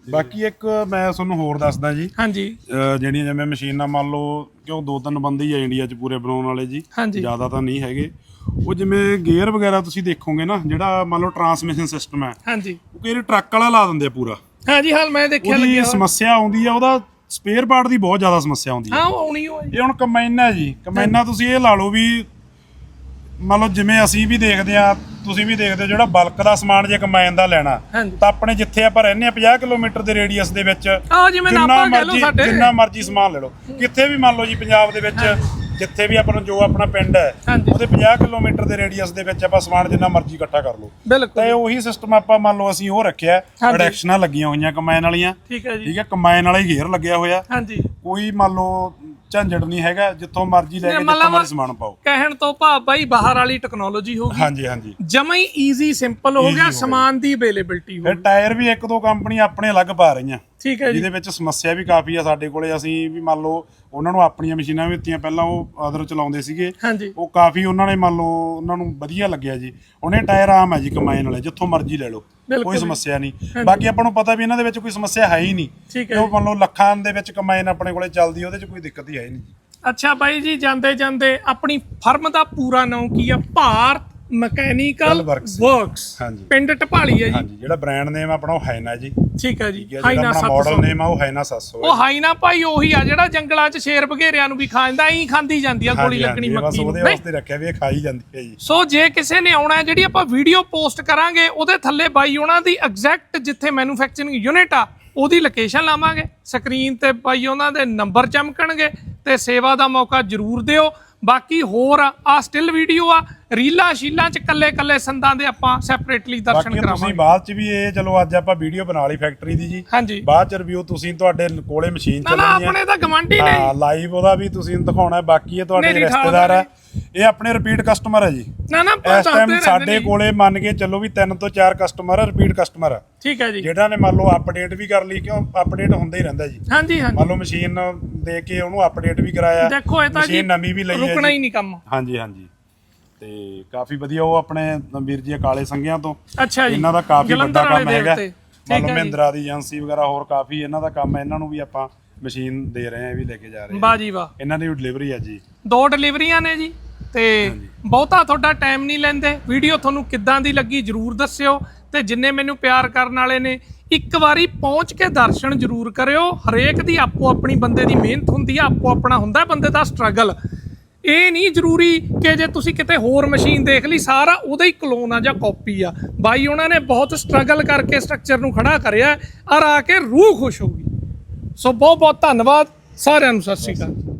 ਬਾਕੀ ਇੱਕ ਮੈਂ ਤੁਹਾਨੂੰ ਹੋਰ ਦੱਸਦਾ ਜੀ ਹਾਂਜੀ। ਅਹ ਜਿਹੜੀਆਂ ਜਿਵੇਂ ਮਸ਼ੀਨਾਂ ਮੰਨ ਲਓ ਕਿਉਂ ਦੋ ਤਿੰਨ ਬੰਦੇ ਹੀ ਆ ਇੰਡੀਆ 'ਚ ਪੂਰੇ ਬਣਾਉਣ ਵਾਲੇ ਜੀ ਹਾਂਜੀ। ਜ਼ਿਆਦਾ ਤਾਂ ਨਹੀਂ ਹੈਗੇ। ਉਹ ਜਿਵੇਂ ਗੇਅਰ ਵਗੈਰਾ ਤੁਸੀਂ ਦੇਖੋਗੇ ਨਾ ਜਿਹੜਾ ਮੰਨ ਲਓ ਟਰਾਂਸਮਿਸ਼ਨ ਸਿਸਟਮ ਹੈ ਹਾਂਜੀ। ਉਹ ਕਿਹੜੇ ਟਰੱਕ ਵਾਲਾ ਲਾ ਦਿੰਦੇ ਆ ਪੂਰਾ। ਹਾਂਜੀ ਹਾਲ ਮੈਂ ਦੇਖਿਆ ਉਹਦੀ ਲੱਗਿਆ ਸਮੱਸਿਆ ਆਉਂਦੀ ਆ ਉਹਦਾ ਸਪੇਅਰ ਪਾਰਟ ਦੀ ਬਹੁਤ ਜ਼ਿਆਦਾ ਸਮੱਸਿਆ ਆਉਂਦੀ ਆ ਹਾਂ ਉਹ ਆਉਣੀ ਹੋਈ ਇਹ ਹੁਣ ਕੰਬਾਈਨਾਂ ਜੀ ਕੰਬਾਈਨਾਂ ਤੁਸੀਂ ਇਹ ਲਾ ਲਓ ਵੀ ਮੰਨ ਲਓ ਜਿਵੇਂ ਅਸੀਂ ਵੀ ਦੇਖਦੇ ਆ ਤੁਸੀਂ ਵੀ ਦੇਖਦੇ ਹੋ ਜਿਹੜਾ ਬਲਕ ਦਾ ਸਮਾਨ ਜੇ ਕੰਬਾਈਨ ਦਾ ਲੈਣਾ ਹਾਂਜੀ। ਤਾਂ ਆਪਣੇ ਜਿੱਥੇ ਆਪਾਂ ਰਹਿੰਦੇ ਆ 50 ਕਿਲੋਮੀਟਰ ਦੇ ਰੇਡੀਅਸ ਦੇ ਵਿੱਚ ਆ ਜਿਵੇਂ ਜਿੰਨਾ ਨਾਪਾ ਕਹਿ ਲਓ ਮਰਜ਼ੀ ਸਾਡੇ। ਜਿੰਨਾ ਮਰਜ਼ੀ ਸਮਾਨ ਲੈ ਲਓ। ਕਿੱਥੇ ਵੀ ਮੰਨ ਲਓ ਜੀ ਪੰਜਾਬ ਦੇ ਵਿੱਚ ਜਿੱਥੇ ਵੀ ਆਪਣਾ ਜੋ ਆਪਣਾ ਪਿੰਡ ਹੈ ਹਾਂਜੀ। ਉਹਦੇ 50 ਕਿਲੋਮੀਟਰ ਦੇ ਰੇਡੀਅਸ ਦੇ ਵਿੱਚ ਆਪਾਂ ਸਮਾਨ ਜਿੰਨਾ ਮਰਜ਼ੀ ਇਕੱਠਾ ਕਰ ਲਓ। ਬਿਲਕੁਲ। ਤੇ ਉਹੀ ਸਿਸਟਮ ਆਪਾਂ ਮੰਨ ਲਓ ਅਸੀਂ ਉਹ ਰੱਖਿਆ ਹਾਂਜੀ। ਪ੍ਰੋਡਕਸ਼ਨਾਂ ਲੱਗੀਆਂ ਹੋਈਆਂ ਕੰਬਾਈਨ ਵਾਲੀਆਂ। ਠੀਕ ਹੈ ਜੀ। ਠੀਕ ਹੈ ਕੰਬਾਈਨ ਵਾਲਾ ਹੀ ਗੇਅਰ ਲੱਗਿਆ ਹੋਇਆ। ਹਾਂਜੀ। ਕੋਈ ਮੰਨ ਲਓ ਝੰਜੜ ਨਹੀਂ ਹੈਗਾ ਜਿੱਥੋਂ ਮਰਜ਼ੀ ਲੈ ਕੇ ਮਤਲਬ- ਜਿੱਥੋਂ ਮਰਜ਼ੀ ਸਮਾਨ ਪਾਓ। ਕਹਿਣ ਤੋਂ ਭਾਵ ਬਾਈ ਬਾਹਰ ਵਾਲੀ ਟੈਕਨੋਲੋਜੀ ਹੋ ਗਈ। ਹਾਂਜੀ ਹਾਂਜੀ। ਜਮਾ ਹੀ ਈਜ਼ੀ ਸਿੰਪਲ ਹੋ ਗਿਆ ਸਮਾਨ ਦੀ ਅਵੇਲੇਬਿਲਟੀ ਹੋ ਫਿਰ ਟਾਇਰ ਵੀ ਇੱਕ ਦੋ ਕੰਪਨੀ ਆਪਣੇ ਅਲੱਗ ਪਾ ਰਹੀਆਂ। ਠੀਕ ਹੈ ਜੀ। ਜਿਹਦੇ ਵਿੱਚ ਸਮੱਸਿਆ ਵੀ ਕਾਫੀ ਆ ਸਾਡੇ ਕੋਲੇ। ਅਸੀਂ ਵੀ ਮੰਨ ਲਓ ਉਹਨਾਂ ਨੂੰ ਆਪਣੀਆਂ ਮਸ਼ੀਨਾਂ ਵੀ ਦਿੱਤੀਆਂ। ਪਹਿਲਾਂ ਉਹ ਅਦਰ ਚਲਾਉਂਦੇ ਸੀਗੇ। ਹਾਂਜੀ। ਉਹ ਕਾਫੀ ਉਹਨਾਂ ਨੇ ਮੰਨ ਲਓ ਉਹਨਾਂ ਨੂੰ ਵਧੀਆ ਲੱਗਿਆ ਜੀ। ਉਹਨੇ ਟਾਇਰ ਆਮ ਹੈ ਜੀ ਕੰਬਾਈਨ ਵਾਲੇ ਜਿੱਥੋਂ ਮਰਜ਼ੀ ਲੈ ਲਓ। ਕੋਈ। ਸਮੱਸਿਆ ਨਹੀਂ। ਬਾਕੀ ਆਪਾਂ ਨੂੰ ਪਤਾ ਵੀ ਇਹਨਾਂ ਦੇ ਵਿੱਚ ਕੋਈ ਸਮੱਸਿਆ ਹੈ ਹੀ ਨਹੀਂ। ਉਹ ਮੰਨ ਲਓ ਲੱਖਾਂ ਦੇ ਵਿੱਚ ਕੰਬਾਈਨ ਆਪਣੇ ਕੋਲੇ ਚੱਲਦੀ ਉਹਦੇ 'ਚ ਕੋਈ ਦਿੱਕਤ ਹੀ ਹੈ ਹੀ ਨਹੀਂ। ਅੱਛਾ ਬਾਈ ਜੀ ਜਾਂਦੇ ਜਾਂਦੇ ਆਪਣੀ ਫਰਮ ਦਾ ਪੂਰਾ ਨਾਮ ਕੀ ਆ? Bharat mechanical Works। ਵਰਕਸ ਹਾਂਜੀ। ਪਿੰਡ ਟਪਾਲੀ ਹੈ ਜੀ। ਹਾਂਜੀ ਜਿਹੜਾ ਬ੍ਰਾਂਡ ਨੇਮ ਆਪਣਾ ਉਹ ਹੈਨਾ ਜੀ। ਠੀਕ ਠੀਕ ਹੈ ਜੀ। ਹੈ ਜਿਹੜਾ ਹਾਈਨਾ ਆਪਣਾ 700 ਮਾਡਲ ਨੇਮ ਆ ਉਹ ਹੈਨਾ 700 ਉਹ ਹਾਈਨਾ ਭਾਈ ਉਹੀ ਆ ਜਿਹੜਾ ਜੰਗਲਾਂ 'ਚ ਸ਼ੇਰ ਬਘੇਰਿਆਂ ਨੂੰ ਵੀ ਖਾ ਜਾਂਦਾ ਐਂ ਖਾਂਦੀ ਜਾਂਦੀ ਆ ਗੋਲੀ ਲੱਗਣੀ ਬਸ ਮੱਕੀ ਨੂੰ ਉਹਦੇ ਨਹੀਂ ਵਾਸਤੇ ਰੱਖਿਆ ਵੀ ਇਹ ਖਾਈ ਜਾਂਦੀ ਹੈ ਜੀ। ਸੋ ਜੇ ਕਿਸੇ ਨੇ ਆਉਣਾ ਹੈ ਜਿਹੜੀ ਆਪਾਂ ਵੀਡੀਓ ਪੋਸਟ ਕਰਾਂਗੇ ਉਹਦੇ ਥੱਲੇ ਬਾਈ ਉਹਨਾਂ ਦੀ ਐਗਜ਼ੈਕਟ ਜਿੱਥੇ ਮੈਨੂਫੈਕਚਰਿੰਗ ਯੂਨਿਟ ਆ ਉਹਦੀ ਲੋਕੇਸ਼ਨ ਲਾਵਾਂਗੇ। ਸਕਰੀਨ ਤੇ ਬਾਈ ਉਹਨਾਂ ਦੇ ਨੰਬਰ ਚਮਕਣਗੇ ਤੇ ਸੇਵਾ ਦਾ ਮੌਕਾ ਜ਼ਰੂਰ ਦਿਓ। ਬਾਕੀ ਹੋਰ ਆ ਸਟਿਲ ਵੀਡੀਓ ਆ ਰੀਲਾਂ ਸ਼ੀਲਾਂ ਚ ਕੱਲੇ ਕੱਲੇ ਸੰਦਾਂ ਦੇ ਆਪਾਂ ਸੈਪਰੇਟਲੀ ਦਰਸ਼ਨ ਬਾਕੀ ਤੁਸੀਂ ਕਰਾਵਾਂਗੇ। ਬਾਅਦ ਚ ਵੀ ਇਹ ਚਲੋ ਅੱਜ ਆਪਾਂ ਵੀਡੀਓ ਬਣਾ ਲਈ ਫੈਕਟਰੀ ਦੀ ਜੀ। ਹਾਂਜੀ। ਬਾਅਦ ਚ ਰਿਵਿਊ ਤੁਸੀਂ ਤੁਹਾਡੇ ਕੋਲੇ ਮਸ਼ੀਨ ਨਾ ਨਾ ਚੱਲਣੀ ਹੈ ਆਪਣੇ ਤਾਂ ਗਵਾਂਢੀ ਨੇ। ਹਾਂ ਲਾਈਵ ਉਹਦਾ ਵੀ ਤੁਸੀਂ ਦਿਖਾਉਣਾ ਹੈ ਬਾਕੀ ਇਹ ਤੁਹਾਡੇ ਰਿਸ਼ਤੇਦਾਰ ਹੈ। ਇਹ ਆਪਣੇ ਰਿਪੀਟ ਕਸਟਮਰ ਹੈ ਜੀ। ਨਾ ਨਾ ਇਸ ਟਾਈਮ ਰਹਿੰਦੇ ਸਾਡੇ। ਕੋਲੇ ਮੰਨ ਕੇ ਚੱਲੋ ਵੀ ਤਿੰਨ ਤੋਂ ਚਾਰ ਕਸਟਮਰ ਹੈ ਰਿਪੀਟ ਕਸਟਮਰ ਹੈ। ਠੀਕ ਹੈ ਜੀ। ਜਿਹੜਾ ਨੇ ਮੰਨ ਲਓ ਅਪਡੇਟ ਵੀ ਕਰ ਲਈ ਕਿਉਂ ਅਪਡੇਟ ਹੁੰਦਾ ਹੀ ਰਹਿੰਦਾ ਜੀ। ਹਾਂਜੀ ਹਾਂਜੀ। ਮੰਨ ਲਓ ਮਸ਼ੀਨ ਦੇ ਕੇ ਉਹਨੂੰ ਅਪਡੇਟ ਵੀ ਕਰਾਇਆ ਦੇਖੋ ਇਹ ਤਾਂ ਜੀ ਮਸ਼ੀਨ ਨਵੀਂ ਵੀ ਲਈ ਹੈ ਰੁਕਣਾ ਹੀ ਨਹੀਂ ਕੰਮ। ਹਾਂਜੀ ਹਾਂਜੀ। ਤੇ ਕਾਫੀ ਵਧੀਆ ਉਹ ਆਪਣੇ ਵੀਰ ਜੀ ਕਾਲੇ ਸੰਗਿਆਂ ਤੋਂ। ਅੱਛਾ ਜੀ। ਇਹਨਾਂ ਦਾ ਕਾਫੀ ਵੱਡਾ ਕੰਮ ਹੈਗਾ। ਮੰਨ ਲਓ ਮਹਿੰਦਰਾ ਦੀ ਏਜੰਸੀ ਵਗੈਰਾ ਹੋਰ ਕਾਫੀ ਇਹਨਾਂ ਦਾ ਕੰਮ ਹੈ ਇਹਨਾਂ ਨੂੰ ਵੀ ਆਪਾਂ ਮਸ਼ੀਨ ਦੇ ਰਹੇ ਹਾਂ ਇਹ ਵੀ ਲੈ ਕੇ ਜਾ ਰਹੇ ਹਾਂ। ਵਾਹ ਜੀ ਵਾਹ। ਇਹਨਾਂ ਦੀ ਡਿਲੀਵਰੀ ਹੈ ਜੀ। ਦੋ ਡਿਲੀਵਰੀਆਂ ਨੇ ਜੀ ਤੇ ਬਹੁਤਾ ਤੁਹਾਡਾ ਟਾਈਮ ਨਹੀਂ ਲੈਂਦੇ। ਵੀਡੀਓ ਤੁਹਾਨੂੰ ਕਿੱਦਾਂ ਦੀ ਲੱਗੀ ਜਰੂਰ ਦੱਸਿਓ ਤੇ ਜਿੰਨੇ ਮੈਨੂੰ ਪਿਆਰ ਕਰਨ ਵਾਲੇ ਨੇ ਇੱਕ ਵਾਰੀ ਪਹੁੰਚ ਕੇ ਦਰਸ਼ਨ ਜਰੂਰ ਕਰਿਓ। ਹਰੇਕ ਦੀ ਆਪੋ ਆਪਣੀ ਬੰਦੇ ਦੀ ਮਿਹਨਤ ਹੁੰਦੀ ਆ ਆਪੋ ਆਪਣਾ ਹੁੰਦਾ ਬੰਦੇ ਦਾ ਸਟਰਗਲ ਇਹ ਨਹੀਂ ਜ਼ਰੂਰੀ ਕਿ ਜੇ ਤੁਸੀਂ ਕਿਤੇ ਹੋਰ ਮਸ਼ੀਨ ਦੇਖ ਲਈ ਸਾਰਾ ਉਹਦਾ ਹੀ ਕਲੋਨ ਆ ਜਾਂ ਕਾਪੀ ਆ। ਬਾਈ ਉਹਨਾਂ ਨੇ ਬਹੁਤ ਸਟਰਗਲ ਕਰਕੇ ਸਟਰਕਚਰ ਨੂੰ ਖੜਾ ਕਰਿਆ ਔਰ ਆ ਕੇ ਰੂਹ ਖੁਸ਼ ਹੋਊਗੀ ਸੋ ਬਹੁਤ ਬਹੁਤ ਧੰਨਵਾਦ ਸਾਰਿਆਂ ਨੂੰ ਸਤਿ ਸ਼੍ਰੀ ਅਕਾਲ।